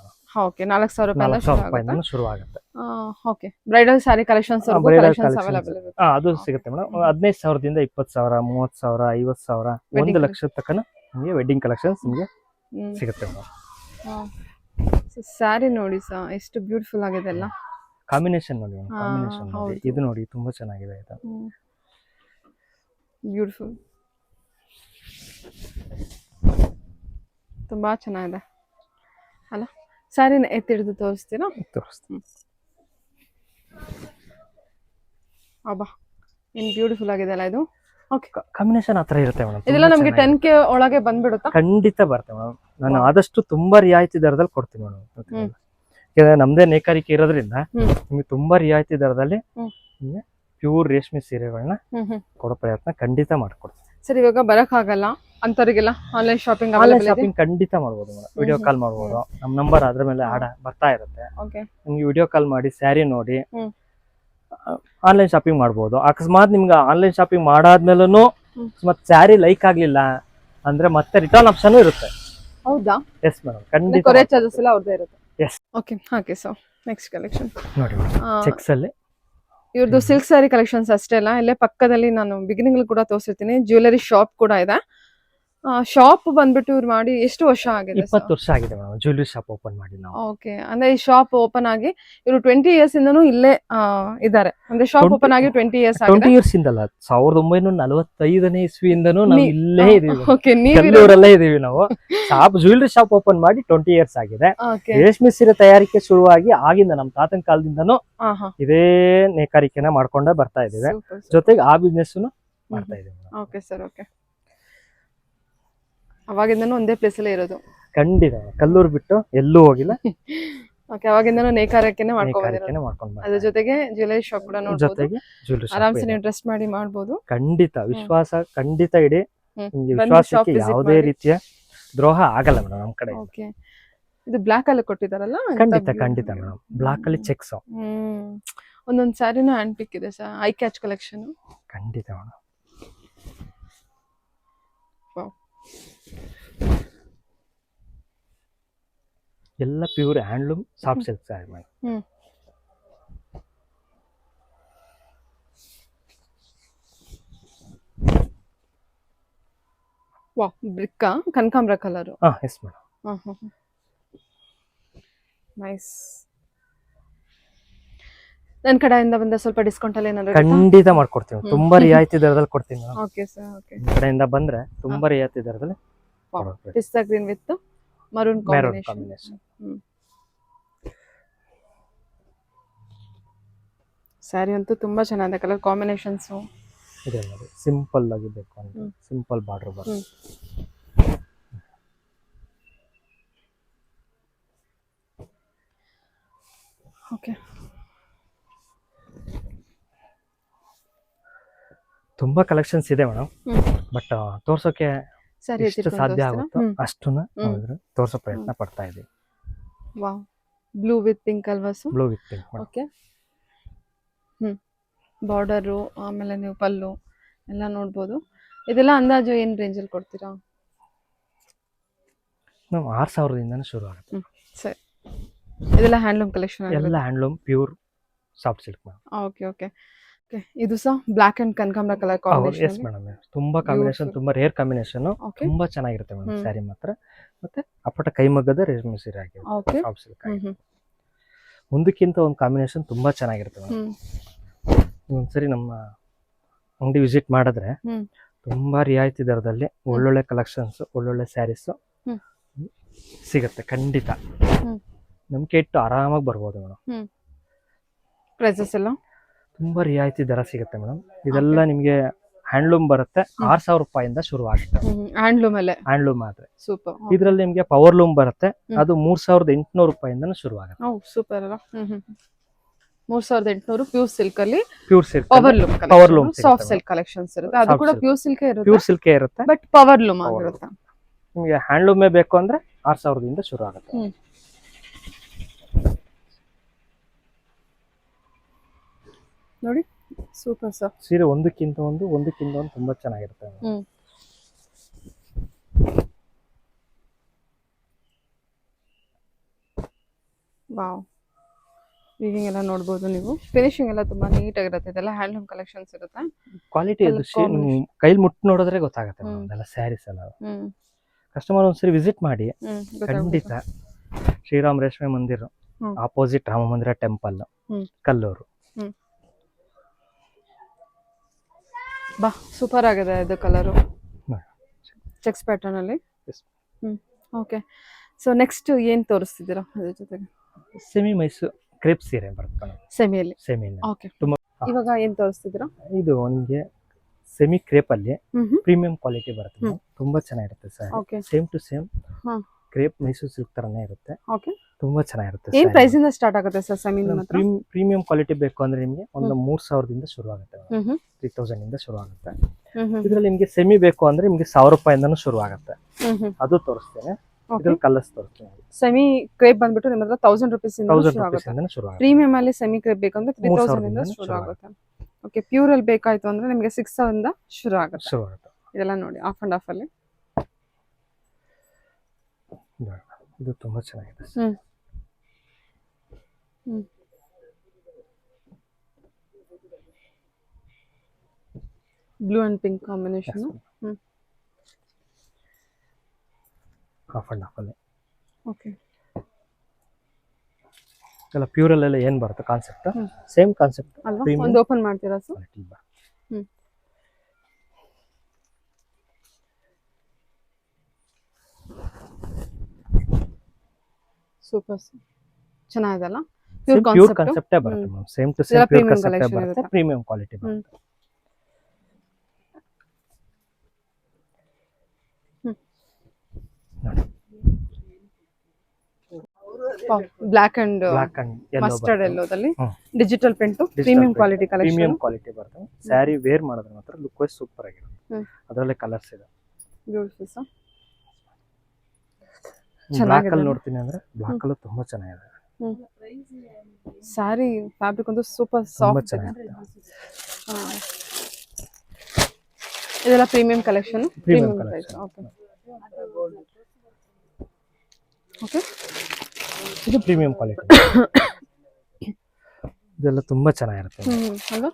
ಓಕೆ ನಾಲ್ಕು ಸಾವಿರ ರೂಪಾಯಿ ನಾಲ್ಕು ಸಾವಿರ ರೂಪಾಯಿಂದನೂ ಶುರು ಆಗುತ್ತೆ. Okay bridal saree collections available ಅದು ಸಿಗುತ್ತೆ ಮೇಡಮ್. ಹದಿನೈದು ಸಾವಿರದಿಂದ ಇಪ್ಪತ್ತು ಸಾವಿರ ಮೂವತ್ತು ಸಾವಿರ ಐವತ್ತು ಸಾವಿರ ಒಂದು ಲಕ್ಷದ ತಕ್ಕನ ನಿಮಗೆ ವೆಡ್ಡಿಂಗ್ ಕಲೆಕ್ಷನ್ಸ್ ನಿಮಗೆ. ಸಿಗುತ್ತೆ ಮೇಡಮ್ ಸ್ಯಾರಿ ನೋಡಿ ಸರ್ ಎಷ್ಟು ಬ್ಯೂಟಿಫುಲ್ ಆಗಿದೆ ಅಲ್ಲ. ಕಾಂಬಿನೇಷನ್ ನೋಡಿ ಕಾಂಬಿನೇಷನ್ ನೋಡಿ. ಇದು ನೋಡಿ ತುಂಬಾ ಚೆನ್ನಾಗಿದೆ ಇದು. ಬ್ಯೂಟಿಫುಲ್ ತುಂಬ ಚೆನ್ನಾಗಿದೆ. ಅಲ್ಲ ಸ್ಯಾರಿನ ಎತ್ತಿಡ್ದು ತೋರಿಸ್ತೀರಾ? ತೋರಿಸ್ತೀನಿ. ಅಬ್ಬಾ ಏನು ಬ್ಯೂಟಿಫುಲ್ ಆಗಿದೆ ಅಲ್ಲ ಇದು ಓಕೆ ಕಾಂಬಿನೇಷನ್ ಹತ್ರ ಇರುತ್ತೆ ಮೇಡಮ್. ಇದೆಲ್ಲ ನಮಗೆ ಟೆನ್ ಕೆ ಒಳಗೆ ಬಂದ್ಬಿಡುತ್ತಾ? ಖಂಡಿತ ಬರುತ್ತೆ ಮೇಡಮ್. ನಾನು. ಆದಷ್ಟು ತುಂಬಾ ರಿಯಾಯಿತಿ ದರದಲ್ಲಿ ಕೊಡ್ತೀನಿ ಮೇಡಮ್. ಯಾಕಂದ್ರೆ ನಮ್ದೇ ನೇಕಾರಿಕೆ ಇರೋದ್ರಿಂದ. ನಿಮಗೆ ತುಂಬಾ ರಿಯಾಯಿತಿ ದರದಲ್ಲಿ. ನಿಮಗೆ ಪ್ಯೂರ್ ರೇಷ್ಮೆ ಸೀರೆಗಳನ್ನ ಕೊಡೋ ಪ್ರಯತ್ನ ಖಂಡಿತ ಮಾಡ್ಕೊಡ್ತೀನಿ. ಸರ್ ಇವಾಗ ಬರಕ್ ಆಗಲ್ಲ ಅಂತವರಿಗೆಲ್ಲ ಆನ್ಲೈನ್ ಶಾಪಿಂಗ್ ಆನ್ಲೈನ್ ಶಾಪಿಂಗ್ ಖಂಡಿತ ಮಾಡ್ಬೋದು ಮೇಡಮ್ ವಿಡಿಯೋ ಕಾಲ್ ಮಾಡ್ಬೋದು. ನಮ್ಮ ನಂಬರ್ ಅದ್ರ ಮೇಲೆ ಆಡ ಬರ್ತಾ ಇರುತ್ತೆ. ನಿಮ್ಗೆ ವಿಡಿಯೋ ಕಾಲ್ ಮಾಡಿ ಸ್ಯಾರಿ ನೋಡಿ. ಆನ್ಲೈನ್ ಶಾಪಿಂಗ್ ಮಾಡ್ಬೋದು. ಅಕಸ್ಮಾತ್ ನಿಮ್ಗೆ ಆನ್ಲೈನ್ ಶಾಪಿಂಗ್ ಮಾಡಾದ್ಮೇಲೂ. ಮತ್ತೆ ಸ್ಯಾರಿ ಲೈಕ್ ಆಗ್ಲಿಲ್ಲ ಅಂದ್ರೆ ಮತ್ತೆ ರಿಟರ್ನ್ ಆಪ್ಷನ್ ಇರುತ್ತೆ. ಹೌದಾ? ಎಸ್ ಮೇಡಮ್ ಖಂಡಿತ ಕೊರಿಯರ್ ಚಾರ್ಜಸ್ ಎಲ್ಲ ಅವ್ರದ್ದೇ ಇರುತ್ತೆ. ಎಸ್ ಓಕೆ ಹಾಗೆ ಸರ್ ನೆಕ್ಸ್ಟ್ ಕಲೆಕ್ಷನ್ ನೋಡಿ ಚೆಕ್ಸ್ ಅಲ್ಲಿ. ಇವ್ರದ್ದು ಸಿಲ್ಕ್ ಸ್ಯಾರಿ ಕಲೆಕ್ಷನ್ಸ್ ಅಷ್ಟೇ ಅಲ್ಲ ಇಲ್ಲೇ ಪಕ್ಕದಲ್ಲಿ ನಾನು ಬಿಗಿನಿಂಗ್ ಕೂಡ ತೋರಿಸಿರ್ತೀನಿ. ಜ್ಯುವೆಲರಿ ಶಾಪ್ ಕೂಡ ಇದೆ. ಶಾಪ್ ಬಂದ್ಬಿಟ್ಟು ಇವ್ರು ಮಾಡಿ ಎಷ್ಟು ವರ್ಷ ಆಗಿದೆ ಇಪ್ಪತ್ತು ವರ್ಷ ಆಗಿದೆ ಮೇಡಮ್ ಜ್ಯುವೆಲರಿ ಶಾಪ್ ಓಪನ್ ಮಾಡಿ ನಾವು. ಓಕೆ ಅಂದ್ರೆ ಈ ಶಾಪ್ ಓಪನ್ ಆಗಿ ಇವರು ಟ್ವೆಂಟಿ ಇಯರ್ಸ್ ಇಂದನೂ ಇಲ್ಲೇ ಇದ್ದಾರೆ. ಅಂದ್ರೆ ಶಾಪ್ ಓಪನ್ ಆಗಿ ಟ್ವೆಂಟಿ ಇಯರ್ಸ್ ಟ್ವೆಂಟಿ ಇಯರ್ಸ್ ಇಂದಲ್ಲ ಸಾವಿರದ ಒಂಬೈನೂರ ನಲವತ್ತೈದನೇ ಇಸ್ವಿಯಿಂದನೂ ನಾವು ಇಲ್ಲೇ ಇದೀವಿ ಓಕೆ ಇದೀವಿ ನಾವು. ಶಾಪ್ ಜ್ಯುವೆಲರಿ ಶಾಪ್ ಓಪನ್ ಮಾಡಿ ಟ್ವೆಂಟಿ ಇಯರ್ಸ್ ಆಗಿದೆ. ರೇಷ್ಮೆ ಸೀರೆ ತಯಾರಿಕೆ ಶುರುವಾಗಿ ಆಗಿಂದ ನಮ್ಮ ತಾತನ ಕಾಲದಿಂದನೂ ಇದೇ ನೇಕಾರಿಕೆನ ಮಾಡ್ಕೊಂಡೇ ಬರ್ತಾ ಇದೀವಿ ಜೊತೆಗೆ ಆ ಬಿಸ್ನೆಸ್ ಮಾಡ್ತಾ ಇದೀವಿ ಓಕೆ ಸರ್ ಓಕೆ ಅವಾಗಿಂದನೂ ಒಂದೇ ಪ್ಲೇಸ್ ಅಲ್ಲೇ ಇರೋದು. ಖಂಡಿತ. ಕಲ್ಲೂರು ಬಿಟ್ಟು ಎಲ್ಲೂ ಹೋಗಿಲ್ಲ. ಓಕೆ ಅವಾಗಿಂದನೂ ನೇಕಾರಕ್ಕೆನೆ ಮಾಡ್ಕೊಂಡ್ ನೇಕಾರಿಕೆನೆ ಮಾಡ್ಕೊಂಡು ಅದ್ರ ಜೊತೆಗೆ ಜ್ಯುವೆಲರಿ ಶಾಪ್ ಕೂಡ. ನೋಡ್ಬೋದು. ಜೊತೆಗೆ ಜ್ಯುವೆಲರಿ ಆರಾಮ್ಸೆ ಶಾಪ್ ನೀವು ಡ್ರೆಸ್ ಮಾಡಿ ಮಾಡ್ಬೋದು. ಖಂಡಿತ. ವಿಶ್ವಾಸ ಖಂಡಿತ ಇಡಿ ಹ್ಮ್. ನಿಮ್ಗೆ ಬಂದು shop ವಿಶ್ವಾಸಕ್ಕೆ visit ಯಾವುದೇ ಮಾಡಿ. ರೀತಿಯ ದ್ರೋಹ ಆಗಲ್ಲ ಮೇಡಮ್ ನಮ್ ಕಡೆ ಓಕೆ ಇದು ಬ್ಲಾಕ್ ಅಲ್ಲಿ ಕೊಟ್ಟಿದಾರಲ್ಲ ಎಂತ ಖಂಡಿತ ಖಂಡಿತ. ಮೇಡಮ್. ಬ್ಲಾಕ್ ಅಲ್ಲಿ ಚೆಕ್ಸ್ ಹ್ಮ್. ಒಂದೊಂದ್ ಸ್ಯಾರಿನೂ ಹ್ಯಾಂಡ್ ಪಿಕ್ ಇದೆ ಸರ್. ಐ ಕ್ಯಾಚ್ ಕಲೆಕ್ಷನ್ ಖಂಡಿತ ಮೇಡಮ್. ಎಲ್ಲ pure handloom soft silk saree madam ವಾ ಬ್ರಿಕ್ಕ? ಕನಕಾಂಬ್ರ ಕಲರು ಹಾಂ ಎಸ್ ಮೇಡಮ್ ನೈಸ್ ನನ್ನ ಕಡೆಯಿಂದ ಬಂದ ಸ್ವಲ್ಪ ಡಿಸ್ಕೌಂಟ್ ಅಲ್ಲಿ ಏನಾದ್ರು ಖಂಡಿತ ಮಾಡ್ಕೊಡ್ತೀವಿ. ತುಂಬಾ ರಿಯಾಯಿತಿ ದರದಲ್ಲಿ ಕೊಡ್ತೀನಿ ಮೇಡಮ್ ಓಕೆ ಸರ್ ಓಕೆ ಕಡೆಯಿಂದ ಬಂದ್ರೆ ತುಂಬಾ ರಿಯಾಯಿತಿ ದರದಲ್ಲಿ pop pista green with maroon combination saree ಅಂತೂ ತುಂಬಾ ಚೆನ್ನಾಗಿದೆ ಕಲರ್ ಕಾಂಬಿನೇಷನ್ಸ್ ಇದೆ ಸಿಂಪಲ್ ಆಗಿ ಬೇಕು ಅಂತ. ಸಿಂಪಲ್ ಬಾರ್ಡರ್ ಬರುತ್ತೆ ಓಕೆ ತುಂಬಾ ಕಲೆಕ್ಷನ್ಸ್ ಇದೆ ಮೇಡಮ್ ಬಟ್ ತೋರ್ಸೋಕೆ ಎಷ್ಟು ಸಾಧ್ಯ ಆಗುತ್ತೋ ಅಷ್ಟನ್ನ ತೋರ್ಸೋ ಪ್ರಯತ್ನ ಪಡ್ತಾ ಇದ್ದೀವಿ. ವಾವ್. ಬ್ಲೂ ವಿತ್ ಪಿಂಕ್ ಅಲ್ವಾ ಅಲ್ವಾಸು blue with pink okay hmm. Border ಆಮೇಲೆ ನೀವು ಪಲ್ಲು ಎಲ್ಲ ನೋಡ್ಬೋದು. ಇದೆಲ್ಲ ಅಂದಾಜು ಏನ್ ರೇಂಜಲ್ಲಿ ಕೊಡ್ತೀರಾ? ನಾವು ಆರು ಸಾವಿರದಿಂದನೇ ಶುರು ಆಗುತ್ತೆ. ಸರಿ. ಇದೆಲ್ಲ ಹ್ಯಾಂಡ್ಲೂಮ್ ಕಲೆಕ್ಷನ್ ಎಲ್ಲ handloom pure soft silk okay okay ಇದು ಸಹ ಬ್ಲಾಕ್ ಅಂಡ್ ಕನಕಾಂಬರ ಕಲರ್ ಎಸ್ ಕಾಂಬಿನೇಷನ್ ಮೇಡಮ್ ತುಂಬಾ ಕಾಂಬಿನೇಷನ್. ತುಂಬಾ ರೇರ್ ಕಾಂಬಿನೇಷನ್ ಓಕೆ ತುಂಬಾ ಚೆನ್ನಾಗಿರುತ್ತೆ ಮೇಡಮ್. ಸ್ಯಾರಿ ಮಾತ್ರ. ಮತ್ತೆ ಅಪ್ಪಟ ಕೈಮಗ್ಗದ ರೇಷ್ಮೆ ಸೀರೆ ಆಗಿದೆ. ಓಕೆ ಸಾಫ್ಟ್ ಸಿಲ್ಕ್ ಒಂದಕ್ಕಿಂತ ಒಂದು ಕಾಂಬಿನೇಷನ್ ತುಂಬಾ ಚೆನ್ನಾಗಿರುತ್ತೆ ಮೇಡಮ್ ಒಂದ್ಸರಿ ನಮ್ಮ ಅಂಗಡಿ ವಿಸಿಟ್ ಮಾಡಿದ್ರೆ. ತುಂಬಾ ರಿಯಾಯಿತಿ ದರದಲ್ಲಿ ಒಳ್ಳೊಳ್ಳೆ ಕಲೆಕ್ಷನ್ಸ್ ಒಳ್ಳೊಳ್ಳೆ ಸ್ಯಾರೀಸ್. ಸಿಗುತ್ತೆ ಖಂಡಿತ. ನಮ್ಗೆ ಇಟ್ಟು ಆರಾಮಾಗಿ ಬರ್ಬೋದು ಮೇಡಮ್ ಪ್ರೈಸಸ್ ಎಲ್ಲ? ತುಂಬಾ ರಿಯಾಯಿತಿ ದರ ಸಿಗುತ್ತೆ ಮೇಡಮ್. ಇದೆಲ್ಲ ನಿಮಗೆ ಹ್ಯಾಂಡ್ಲೂಮ್ ಬರುತ್ತೆ. ಆರ್ ಸಾವಿರ ರೂಪಾಯಿಂದ ಶುರು ಆಗುತ್ತೆ ಹ್ಯಾಂಡ್ಲೂಮ್ ಅಲ್ಲೇ ಹ್ಯಾಂಡ್ಲೂಮ್ ಆದ್ರೆ. ಸೂಪರ್ ಇದರಲ್ಲಿ ನಿಮಗೆ ಪವರ್ ಲೂಮ್ ಬರುತ್ತೆ. ಅದು ಮೂರ್ ಸಾವಿರದ ಎಂಟುನೂರು ರೂಪಾಯಿಂದ ಶುರು ಆಗುತ್ತೆ ಸೂಪರ್ ಅಲ್ಲ. ಮೂರ್ ಸಾವಿರದ ಎಂಟುನೂರು ಪ್ಯೂರ್ ಸಿಲ್ಕ್ ಅಲ್ಲಿ pure silk power loom power loom soft silk collections ಇರುತ್ತೆ. ಅದು ಕೂಡ ಪ್ಯೂರ್ ಸಿಲ್ಕ್ ಇರುತ್ತೆ. ಪ್ಯೂರ್ ಸಿಲ್ಕ್ ಇರುತ್ತೆ. But power loom. ಆಗಿರುತ್ತೆ. ನಿಮಗೆ ಹ್ಯಾಂಡ್ಲೂಮೇ ಬೇಕು ಅಂದ್ರೆ ಆರ್ ಸಾವಿರದಿಂದ ಶುರು ಆಗುತ್ತೆ ನೋಡಿ ಸೂಪರ್ ಸರ್ ಸೀರೆ ಒಂದಕ್ಕಿಂತ ಒಂದು ಒಂದಕ್ಕಿಂತ ಒಂದು ತುಂಬಾ ಚೆನ್ನಾಗಿರುತ್ತೆ. ವಾವ್ ವೀವಿಂಗ್ ಎಲ್ಲ ನೋಡ್ಬೋದು ನೀವು. ಫಿನಿಶಿಂಗ್ ಎಲ್ಲ ತುಂಬಾ ನೀಟ್ ಆಗಿರುತ್ತೆ ಇದೆಲ್ಲ ಹ್ಯಾಂಡ್ಲೂಮ್ ಕಲೆಕ್ಷನ್ಸ್ ಇರುತ್ತೆ? ಕ್ವಾಲಿಟಿ ಅದು ಕೈಲಿ ಮುಟ್ಟು ನೋಡಿದ್ರೆ ಗೊತ್ತಾಗುತ್ತೆ. ಅದೆಲ್ಲ ಸ್ಯಾರೀಸ್ ಎಲ್ಲ. ಹ್ಮ್. ಕಸ್ಟಮರ್ ಒಂದ್ಸರಿ ವಿಸಿಟ್ ಮಾಡಿ. ಖಂಡಿತ. ಶ್ರೀರಾಮ ರೇಷ್ಮೆ ಮಂದಿರ. Opposite Rama Mandira temple Kallur. ಬಾ ಸೂಪರ್ ಆಗಿದೆ ಇದು ಕಲರು. ಚೆಕ್ಸ್ ಪ್ಯಾಟರ್ನ್ ಅಲ್ಲಿ? ಹ್ಮ್ ಓಕೆ ಸೊ ನೆಕ್ಸ್ಟ್ ಏನ್ ತೋರಿಸ್ತಿದ್ದೀರಾ ಅದ್ರ ಜೊತೆಗೆ? ಸೆಮಿ ಮೈಸೂರು ಕ್ರೇಪ್ ಸೀರೆ ಬರುತ್ತೆ. ಸೆಮಿಯಲ್ಲಿ ಸೆಮಿ ಓಕೆ ತುಂಬಾ- ಇವಾಗ ಏನು ತೋರಿಸ್ತಿದ್ದೀರಾ? ಇದು ನಿಮಗೆ ಸೆಮಿ ಕ್ರೇಪ್ ಅಲ್ಲಿ ಪ್ರೀಮಿಯಂ ಕ್ವಾಲಿಟಿ ಬರುತ್ತೆ. ತುಂಬಾ ಚೆನ್ನಾಗಿರುತ್ತೆ sir. Okay same to same. Crepe Mysuru silk ತರನೇ ಇರುತ್ತೆ. ಓಕೆ ತುಂಬಾ ಚೆನ್ನಾಗಿರುತ್ತೆ ಏನ್ ಪ್ರೈಸ್ ಇಂದ ಸ್ಟಾರ್ಟ್ ಆಗುತ್ತೆ ಸರ್ ಸೆಮಿನ್ ಮಾತ್ರ ಪ್ರೀಮಿಯಂ ಕ್ವಾಲಿಟಿ ಬೇಕು ಅಂದ್ರೆ ನಿಮಗೆ ಒಂದು ಮೂರ್ ಸಾವಿರದಿಂದ ಶುರು ಆಗುತ್ತೆ ತ್ರೀ ತೌಸಂಡ್ ಇಂದ ಶುರು ಆಗುತ್ತೆ. ಇದ್ರಲ್ಲಿ ನಿಮಗೆ ಸೆಮಿ ಬೇಕು ಅಂದ್ರೆ ನಿಮಗೆ ಸಾವಿರ ರೂಪಾಯಿಂದನೂ ಶುರು ಆಗುತ್ತೆ. ಅದು ತೋರಿಸ್ತೇನೆ. ಇದ್ರಲ್ಲಿ ಕಲರ್ಸ್ ತೋರಿಸ್ತೇನೆ. ಸೆಮಿ ಕ್ರೇಪ್ ಬಂದ್ಬಿಟ್ಟು ನಿಮ್ಮ ಹತ್ರ ತೌಸಂಡ್ ರುಪೀಸ್ ಇಂದ ಶುರು ಆಗುತ್ತೆ. ಆಗುತ್ತೆ. ಪ್ರೀಮಿಯಂ ಅಲ್ಲಿ ಸೆಮಿ ಕ್ರೇಪ್ ಬೇಕಂದ್ರೆ ತ್ರೀ ತೌಸಂಡ್ ಇಂದ ಶುರು ಆಗುತ್ತೆ. ಓಕೆ ಪ್ಯೂರ್ ಅಲ್ಲಿ ಬೇಕಾಯ್ತು ಅಂದ್ರೆ ನಿಮಗೆ ಸಿಕ್ಸ್ ಇಂದ ಶುರು ಆಗುತ್ತೆ. ಶುರು ಆಗುತ್ತೆ. ಇದೆಲ್ಲ ನೋಡಿ ಆಫ್ ಅಂಡ್ ಆಫ್ ಅಲ್ಲಿ. ಇದು ತುಂಬಾ ಚೆನ್ನಾಗಿದೆ. ಹ್ಮ್. Blue and pink combination hmm. Half and half ಅಲ್ಲಿ. ಓಕೆ ಎಲ್ಲ ಪ್ಯೂರ್ ಏನು ಬರುತ್ತೆ ಕಾನ್ಸೆಪ್ಟ್ ಹ್ಮ್. ಸೇಮ್ ಕಾನ್ಸೆಪ್ಟ್ ಅಲ್ವಾ? ಒಂದು ಓಪನ್ ಮಾಡ್ತೀರಾ ಸರ್? ಹ್ಮ್. ಸೂಪರ್ ಚೆನ್ನಾಗಿದಲ್ಲ ಪ್ಯೂರ್ ಪ್ಯೂರ್ ಕಾನ್ಸೆಪ್ಟ್ ಬರುತ್ತೆ ma'am same to same pure ಕಾನ್ಸೆಪ್ಟೇ ಬರುತ್ತೆ. ಪ್ರೀಮಿಯಂ ಕ್ವಾಲಿಟಿ ಬರುತ್ತೆ. Black and black and mustard ಎಲ್ಲೋದಲ್ಲಿ. Digital print premium quality collection premium quality ಬರುತ್ತೆ. ಸ್ಯಾರಿ ವೇರ್ ಮಾಡಿದ್ರೆ ಮಾತ್ರ ಲುಕ್ ವೈಸ್ ಸೂಪರ್ ಆಗಿರುತ್ತೆ. ಅದರಲ್ಲೇ ಕಲರ್ಸ್ ಇದೆ. ಬ್ಯೂಟಿಫುಲ್ ಸರ್ ಬ್ಲಾಕ್ ಅಲ್ಲಿ ನೋಡ್ತೀನಿ ಅಂದ್ರೆ ಬ್ಲಾಕ್ ಅಲ್ಲೂ ತುಂಬಾ ಚೆನ್ನಾಗಿದೆ. ಸ್ಯಾರಿ ಫ್ಯಾಬ್ರಿಕ್ ಒಂದು ಸೂಪರ್ ಸಾಫ್ಟ್ ಚೆನ್ನಾಗಿದೆ ಇದೆಲ್ಲ premium collection premium price okay okay ಇದು ಪ್ರೀಮಿಯಂ ಕ್ವಾಲಿಟಿ ಇದೆಲ್ಲ ತುಂಬಾ ಚೆನ್ನಾಗಿರುತ್ತೆ. ಹ್ಮ್ ಅಲ್ವಾ?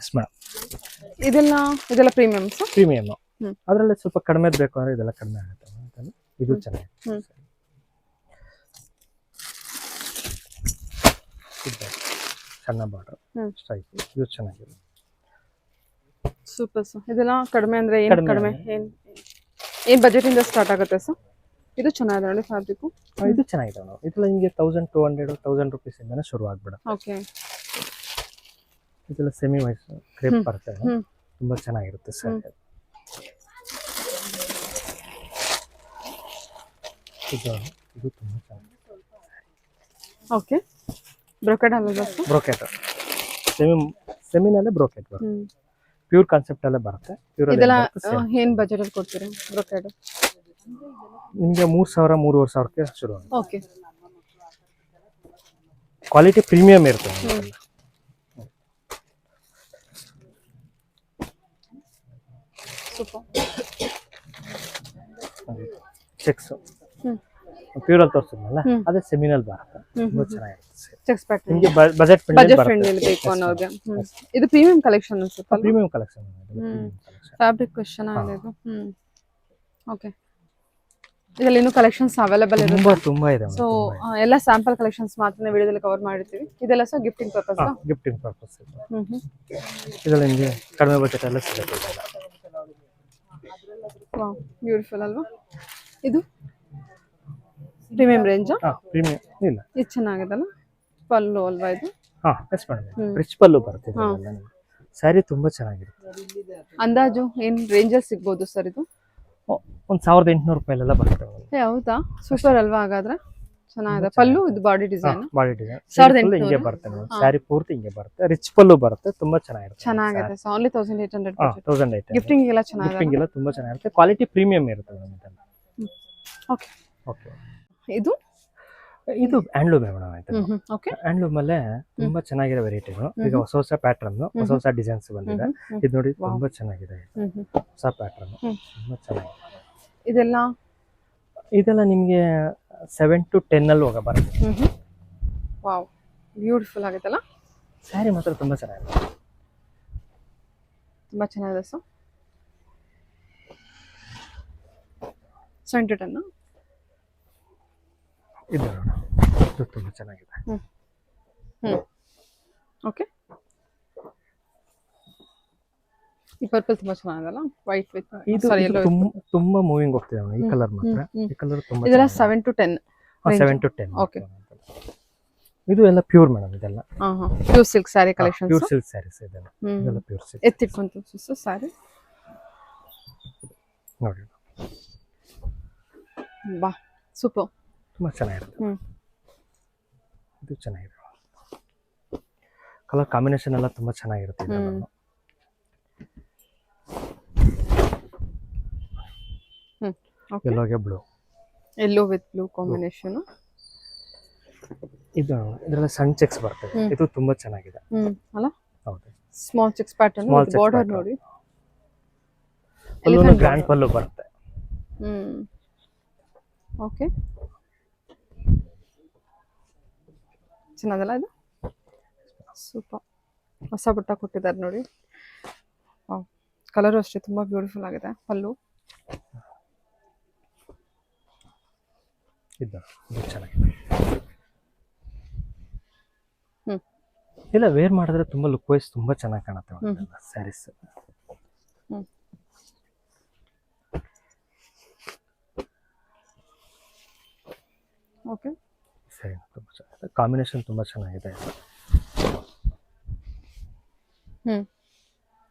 ಎಸ್ ಮೇಡಮ್ ಇದೆಲ್ಲ ಇದೆಲ್ಲ ಪ್ರೀಮಿಯಂ ಸರ್ ಪ್ರೀಮಿಯಮ್ ಅದರಲ್ಲಿ ಸ್ವಲ್ಪ ಕಡಿಮೆ ಬೇಕು ಅಂದ್ರೆ ಇದೆಲ್ಲ ಕಡಿಮೆ ಆಗುತ್ತೆ. ಅಂತಂದ್ರೆ ಇದು ಚೆನ್ನಾಗಿದೆ ಇದೆ. ಸಣ್ಣ ಬಾರ್ಡರ್ ಹ್ಮ್. ಸ್ಟ್ರೈಕ್ ಇದು ಚೆನ್ನಾಗಿದೆ. ಸೂಪರ್ ಸರ್ ಇದೆಲ್ಲ ಕಡಿಮೆ ಅಂದರೆ ಏನು ಕಡಿಮೆ ಏನು ಏನು ಬಜೆಟಿಂದ ಸ್ಟಾರ್ಟ್ ಆಗುತ್ತೆ ಸರ್ ಇದು ಚೆನ್ನಾಗಿದೆ ನೋಡಿ ಫ್ಯಾಬ್ರಿಕ್ ಇದು ಚೆನ್ನಾಗಿದೆ ನೋಡಿ. ಇದ್ರಲ್ಲಿ ನಿಮಗೆ thousand two hundred thousand rupees ಇಂದನೇ ಶುರು ಆಗ್ಬಿಡುತ್ತೆ. ಓಕೆ ಇದೆಲ್ಲ ಸೆಮಿ ವೈಸ್ ಕ್ರೇಪ್. ಬರುತ್ತೆ. ತುಂಬಾ ಚೆನ್ನಾಗಿರುತ್ತೆ ಸರ್ ಇದು ಇದು ತುಂಬಾ ಚೆನ್ನಾಗಿದೆ. ಓಕೆ ಬ್ರೊಕೆಡ್ ಅಲ್ಲ ಬ್ರೋಕೆಟ್ ಸೆಮಿ ಸೆಮಿನಲ್ಲೇ ಬ್ರೋಕೆಟ್ ಬರುತ್ತೆ. ಪ್ಯೂರ್ ಕಾನ್ಸೆಪ್ಟ್ ಅಲ್ಲೇ ಬರುತ್ತೆ. ಪ್ಯೂರ್ ಇದೆಲ್ಲ ಏನ್ ಬಜೆಟ್ ಅಲ್ಲಿ ಕೊಡ್ತೀರಾ ಬ್ರೊಕೆಡ್ ನಿಮಗೆ ಮೂರು ಸಾವಿರ ಮೂರುವರೆ ಸಾವಿರಕ್ಕೆ ಶುರು ಓಕೆ ಕ್ವಾಲಿಟಿ ಪ್ರೀಮಿಯಂ ಇರುತ್ತೆ. ಸೂಪರ್ ಚೆಕ್ಸ್ ಪ್ಯೂರ್ ಅಲ್ಲಿ ತೋರಿಸಿದ್ನಲ್ಲ ಅದೇ ಸೆಮಿನಲ್ ಬರುತ್ತೆ. ತುಂಬಾ ಚೆನ್ನಾಗಿರುತ್ತೆ. ನಿಮಗೆ ಬಜೆಟ್ ಬಜೆಟ್ ಫ್ರೆಂಡ್ಲಿ ಬೇಕು ಅನ್ನೋರಿಗೆ ಇದು ಪ್ರೀಮಿಯಂ ಕಲೆಕ್ಷನ್ ಅನ್ಸುತ್ತೆ ಪ್ರೀಮಿಯಂ ಕಲೆಕ್ಷನ್. ಫ್ಯಾಬ್ರಿಕ್ ಕ್ವೆಶ್ಚನ್ ಆಗಿದೆ. ಓಕೆ ಇದರಲ್ಲಿ ಇನ್ನೂ ಕಲೆಕ್ಷನ್ಸ್ ಅವೈಲೇಬಲ್ ಇರುತ್ತೆ ತುಂಬಾ ತುಂಬಾ ಇದೆ ಸೊ ಎಲ್ಲ ಸ್ಯಾಂಪಲ್ ಕಲೆಕ್ಷನ್ಸ್ ಮಾತ್ರ ವಿಡಿಯೋದಲ್ಲಿ ಕವರ್ ಮಾಡಿರ್ತೀವಿ. ಇದೆಲ್ಲ ಸಹ ಗಿಫ್ಟಿಂಗ್ ಪರ್ಪಸ್ ಗಿಫ್ಟಿಂಗ್ ಪರ್ಪಸ್ ಇದರಲ್ಲಿ ನಿಮಗೆ ಕಡಿಮೆ ಬಜೆಟ್ ಎಲ್ಲ ಸಿಗುತ್ತೆ. ಬ್ಯೂಟಿಫುಲ್ ಅಲ್ವಾ? ಇದು? ಪ್ರೀಮಿಯಂ ರೇಂಜ್ ಹಾ ಪ್ರೀಮಿಯಂ ಇಲ್ಲ. ಇದು ಚೆನ್ನಾಗಿದಲ್ಲ ಪಲ್ಲು ಅಲ್ವಾ ಇದು? ಹಾ ಎಸ್ ಮೇಡಮ್. ರಿಚ್ ಪಲ್ಲು ಬರುತ್ತೆ. ಸ್ಯಾರಿ ತುಂಬಾ ಚೆನ್ನಾಗಿರುತ್ತೆ. ಅಂದಾಜು ಏನ್ ರೇಂಜಲ್ಲಿ ಸಿಗ್ಬೋದು ಸರ್ ಇದು? ಒಂದು ಸಾವಿರದ ಎಂಟುನೂರು ರೂಪಾಯಿಲೆಲ್ಲ ಬರುತ್ತೆ ಏ ಹೌದಾ? ಸೂಪರ್ ಅಲ್ವಾ ಹಾಗಾದ್ರೆ? ಚೆನ್ನಾಗಿದೆ. ಪಲ್ಲು ಇದು ಬಾಡಿ ಡಿಸೈನ್ ಬಾಡಿ ಡಿಸೈನ್ ಸಾವಿರದ ಹಿಂಗೆ ಎಂಟ್ನೂರು? ಬರುತ್ತೆ ಮೇಡಮ್ ಹಾ. ಸ್ಯಾರಿ ಪೂರ್ತಿ ಹಿಂಗೆ ಬರುತ್ತೆ. ರಿಚ್ ಪಲ್ಲು ಬರುತ್ತೆ. ತುಂಬಾ ಚೆನ್ನಾಗಿರುತ್ತೆ. ಚೆನ್ನಾಗಿದೆ so only thousand eight hundred thousand ಐತೆ ಗಿಫ್ಟಿಂಗ್ ಎಲ್ಲ ಚೆನ್ನಾಗಿದೆ. ಗಿಫ್ಟಿಂಗ್ ಎಲ್ಲ ತುಂಬಾ ಚೆನ್ನಾಗಿರುತ್ತೆ. ಕ್ವಾಲಿಟಿ ಪ್ರೀಮಿಯಂ ಇರುತ್ತೆ ಮೇಡಮ್ ಇದೆಲ್ಲ ಓಕೆ ಓಕೆ ಇದು? ಇದು ಹ್ಯಾಂಡ್ಲೂಮ್ ಮೇಡಮ್ ಆಯ್ತು ಓಕೆ ಹ್ಯಾಂಡ್ಲೂಮ್ ಅಲ್ಲೇ ತುಂಬಾ ಚೆನ್ನಾಗಿರೋ ವೆರೈಟಿಗಳು ಈಗ ಹೊಸ ಹೊಸ ಪ್ಯಾಟರ್ನ್ ಹೊಸ ಹೊಸ ಡಿಸೈನ್ಸ್ ಬಂದಿದೆ. ಇದು ನೋಡಿ ತುಂಬಾ ಚೆನ್ನಾಗಿದೆ ಹೊಸ ಪ್ಯಾಟರ್ನ್. ತುಂಬಾ ಚೆನ್ನಾಗಿದೆ. ಇದೆಲ್ಲ? ಇದೆಲ್ಲ ನಿಮಗೆ ಸೆವೆನ್ ಟು ಟೆನ್ ಅಲ್ಲಿ ಹೋಗ ಬರುತ್ತೆ. ವಾವ್ ಬ್ಯೂಟಿಫುಲ್ ಆಗುತ್ತಲ್ಲ ಸ್ಯಾರಿ ಮಾತ್ರ ತುಂಬಾ ಚೆನ್ನಾಗಿದೆ. ತುಂಬಾ ಚೆನ್ನಾಗಿದೆ ಸರ್ ಸೆವೆನ್ ಟು ಟೆನ್ ಇದು. ಇದು ತುಂಬಾ ಚೆನ್ನಾಗಿದೆ. ಹ್ಮ್. ಓಕೆ ಈ ಪರ್ಪಲ್ ತುಂಬಾ ಚೆನ್ನಾಗಲ್ಲ? ವೈಟ್ ವಿತ್ ಇದು ಸಾರಿ ಎಲ್ಲೋ ತುಂಬ- ಮೂವಿಂಗ್ ಹೋಗ್ತಿದೆ ಈ ಕಲರ್ ಮಾತ್ರ. ಈ ಕಲರ್ ತುಂಬಾ ಇದೆಲ್ಲ 7 to ten seven to 10 okay ಇದು ಎಲ್ಲ ಪ್ಯೂರ್ ಮೇಡಮ್ ಇದೆಲ್ಲ. ಹಾ ಹಾ pure silk saree collections pure silk sarees ಇದೆಲ್ಲ. ಇದೆಲ್ಲ ಪ್ಯೂರ್ ಸಿಲ್ಕ್ ಎತ್ತಿಟ್ಕೊಂತ ಸ್ಯಾರಿ ನೋಡಿ. ಬಾ ಸೂಪರ್ ತುಂಬಾ ಚೆನ್ನಾಗಿರುತ್ತೆ. ಇದು ಚೆನ್ನಾಗಿದೆ. ಕಲರ್ ಕಾಂಬಿನೇಷನ್ ಎಲ್ಲ ತುಂಬ ಚೆನ್ನಾಗಿರುತ್ತೆ okay ಎಲ್ಲೋಗೆ blue yellow with blue combination ಇದು ಇದರಲ್ಲಿ ಸಣ್ಣ ಚೆಕ್ಸ್ ಬರ್ತದೆ. ಹ್ಮ್. ಇದು ತುಂಬಾ ಚೆನ್ನಾಗಿದೆ. ಹ್ಮ್. ಅಲ್ಲ? ಹೌದು. Small checks pattern Small checks border pattern. ನೋಡಿ. ಪಲ್ಲು Elephant ಗ್ರ್ಯಾಂಡ್. ಪಲ್ಲು ಬರುತ್ತೆ. ಹ್ಮ್. ಓಕೆ ಚೆನ್ನಾಗಲ್ಲ ಇದು? ಸೂಪರ್ ಹೊಸ ಬುಟ್ಟ ಕೊಟ್ಟಿದ್ದಾರೆ ನೋಡಿ. ಕಲರು ಅಷ್ಟೇ ತುಂಬ ಬ್ಯೂಟಿಫುಲ್ ಆಗಿದೆ ಪಲ್ಲು. ಇಲ್ಲ ವೇರ್ ಮಾಡಿದ್ರೆ ತುಂಬಾ ಲುಕ್ ವೈಸ್ ತುಂಬಾ ಚೆನ್ನಾಗಿ ಕಾಣುತ್ತೆ. ಸ್ಯಾರೀಸ್ ಓಕೆ ಕಾಂಬಿನೇಷನ್ ತುಂಬ ಚೆನ್ನಾಗಿದೆ. ಹ್ಮ್.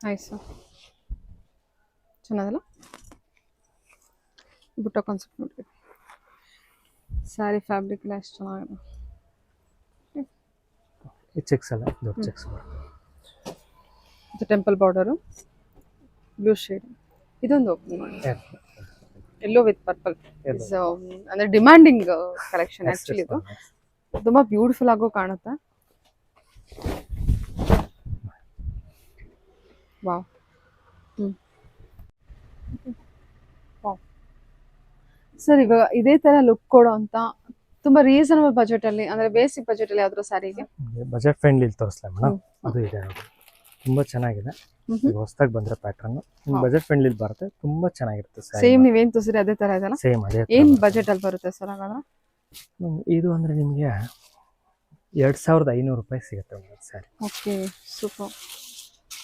ನೈಸ್ ಚೆನ್ನಾಗಲ್ಲ? ಬುಟ್ಟ ಕಾನ್ಸೆಪ್ಟ್ ನೋಡಿ ಸ್ಯಾರಿ ಫ್ಯಾಬ್ರಿಕ್ ಎಲ್ಲ ಎಷ್ಟು ಚೆನ್ನಾಗಿದೆ ಈ ಚೆಕ್ಸ್ ಎಲ್ಲ ದೊಡ್ಡ ಚೆಕ್ಸ್ ಇದು ಟೆಂಪಲ್ ಬಾರ್ಡರು ಬ್ಲೂ ಶೇಡ್ ಇದೊಂದು ಓಪನ್ ಮಾಡಿ. Yellow with purple Yellow. ಅಂದ್ರೆ ಡಿಮ್ಯಾಂಡಿಂಗ್ ಕಲೆಕ್ಷನ್ ಆ್ಯಕ್ಚುಲಿ ಇದು. ತುಂಬಾ ಬ್ಯೂಟಿಫುಲ್ ಆಗೋ ಕಾಣುತ್ತೆ. ವಾವ್. ಹ್ಮ್. ಸರ್ ಇವಾಗ ಇದೇ ತರ ಲುಕ್ ಕೊಡೋ ಅಂತ ತುಂಬಾ ರೀಸನಬಲ್ ಬಜೆಟ್ ಅಲ್ಲಿ ಅಂದ್ರೆ ಬೇಸಿಕ್ ಬಜೆಟ್ ಅಲ್ಲಿ ಯಾವ್ದಾದ್ರು ಸಾರಿಗೆ ಬಜೆಟ್ ಫ್ರೆಂಡ್ಲಿ ತೋರಿಸ್ಲಾ ಮೇಡಮ್. ಅದು ಇದೆ ತುಂಬಾ ಚೆನ್ನಾಗಿದೆ. ಹೊಸದಾಗ ಬಂದ್ರೆ ಪ್ಯಾಟರ್ನ್ ಬಜೆಟ್ ಫ್ರೆಂಡ್ಲಿ ಬರುತ್ತೆ. ತುಂಬಾ ಚೆನ್ನಾಗಿರುತ್ತೆ ಸೇಮ್ ನೀವೇನ್ ತೋರಿಸಿದ್ರೆ ಅದೇ ತರ ಇದೆಲ್ಲ ಸೇಮ್ ಅದೇ ಏನ್. ಬಜೆಟ್ ಅಲ್ಲಿ ಬರುತ್ತೆ ಸರ್ ಹಾಗಾದ್ರೆ? ಇದು ಅಂದರೆ ನಿಮಗೆ ಎರಡು ಸಾವಿರದ ಐನೂರು ರೂಪಾಯಿ ಸಿಗುತ್ತೆ ಒಂದು ಸ್ಯಾರಿ ಓಕೆ ಸೂಪರ್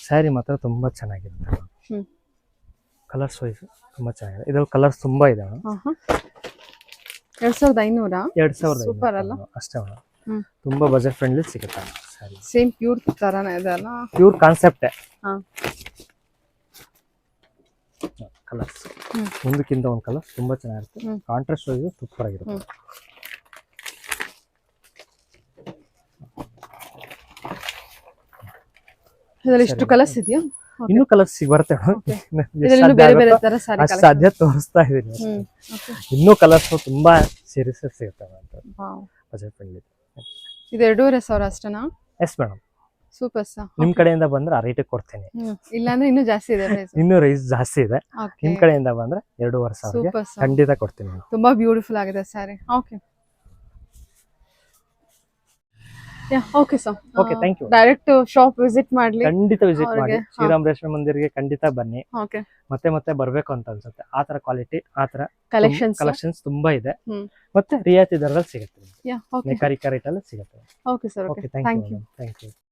ಸ್ಯಾರಿ ಮಾತ್ರ ತುಂಬ ಚೆನ್ನಾಗಿರುತ್ತೆ. ಹ್ಮ್. ಕಲರ್ಸ್ ವೈಸ್ ತುಂಬ ಚೆನ್ನಾಗಿದೆ. ಇದರಲ್ಲಿ ಕಲರ್ಸ್ ತುಂಬ ಇದೆ ಎರಡು ಸಾವಿರದ ಐನೂರಾ? ಎರಡು ಸಾವಿರದ ಸೂಪರ್ ಅಲ್ಲ? ಅಷ್ಟೇ ಮೇಡಮ್. ತುಂಬಾ ಬಜೆಟ್ ಫ್ರೆಂಡ್ಲಿ ಸಿಗುತ್ತೆ ಸ್ಯಾರಿ ಸೇಮ್ ಪ್ಯೂರ್ ಥರನೇ ಇದೆ ಅಲ್ಲ? ಪ್ಯೂರ್ ಕಾನ್ಸೆಪ್ಟ್ ಹಾ. ಕಲರ್ಸ್. ಒಂದಕ್ಕಿಂತ ಒಂದು ಕಲರ್ ತುಂಬ ಚೆನ್ನಾಗಿರುತ್ತೆ. ಕಾಂಟ್ರಾಸ್ಟ್ ವೈಸ್ ಸೂಪರ್ ಆಗಿರುತ್ತೆ. ಇದ್ರಲ್ಲಿ ಇಷ್ಟು. ಕಲರ್ಸ್ ಇದೆಯಾ? ಇನ್ನು ಕಲರ್ಸ್ ಬರುತ್ತೆ. ಬೇರೆ ಬೇರೆ ತರ ಸಾರಿ ಸಾಧ್ಯ ತೋರಿಸ್ತಾ ಇದೀನಿ ಇನ್ನೂ ಕಲರ್ಸ್ ತುಂಬಾ ಸೀರೀಸ್ ಸಿಗುತ್ತೆ Wow. ಬಜೆಟ್ ಫ್ರೆಂಡ್ಲಿ ಇದು ಎರಡೂವರೆ ಸಾವಿರ ಅಷ್ಟೇನಾ? ಎಸ್ ಮೇಡಮ್ ಸೂಪರ್ ಸರ್ ನಿಮ್ ಕಡೆಯಿಂದ ಬಂದ್ರೆ ಆ ರೇಟಿಗೆ ಕೊಡ್ತೀನಿ. ಇಲ್ಲ ಇಲ್ಲಾಂದ್ರೆ ಇನ್ನೂ ಜಾಸ್ತಿ ಇದೆ ಇನ್ನೂ ರೈಸ್ ಜಾಸ್ತಿ ಇದೆ. ನಿಮ್ ಕಡೆಯಿಂದ ಬಂದ್ರೆ ಎರಡೂವರೆ ಸಾವಿರಗೆ ಸೂಪರ್ ಸಾ ಖಂಡಿತ ಕೊಡ್ತೀನಿ ತುಂಬಾ ಬ್ಯೂಟಿಫುಲ್ ಆಗಿದೆ saree okay yeah okay sir okay thank you direct shop visit ಮಾಡ್ಲಿ ಖಂಡಿತ ವಿಸಿಟ್ ಮಾಡಿ. ಶ್ರೀರಾಮ್ ರೇಷ್ಮೆ ಮಂದಿರ್ಗೆ ಖಂಡಿತ ಬನ್ನಿ. ಓಕೆ ಮತ್ತೆ ಮತ್ತೆ ಬರಬೇಕು ಅಂತ ಅನ್ಸುತ್ತೆ. ಆ ತರ ಕ್ವಾಲಿಟಿ ಆ ತರ ಕಲೆಕ್ಷನ್ಸ್ ಕಲೆಕ್ಷನ್ಸ್ ತುಂಬಾ ಇದೆ. ಮತ್ತೆ ರಿಯಾಯಿತಿ ದರದಲ್ಲಿ ಸಿಗುತ್ತೆ ಓಕೆ ನೇಕಾರಿಕಾ ರೇಟ್ ಅಲ್ಲಿ ಸಿಗುತ್ತೆ. Okay sir okay thank you thank you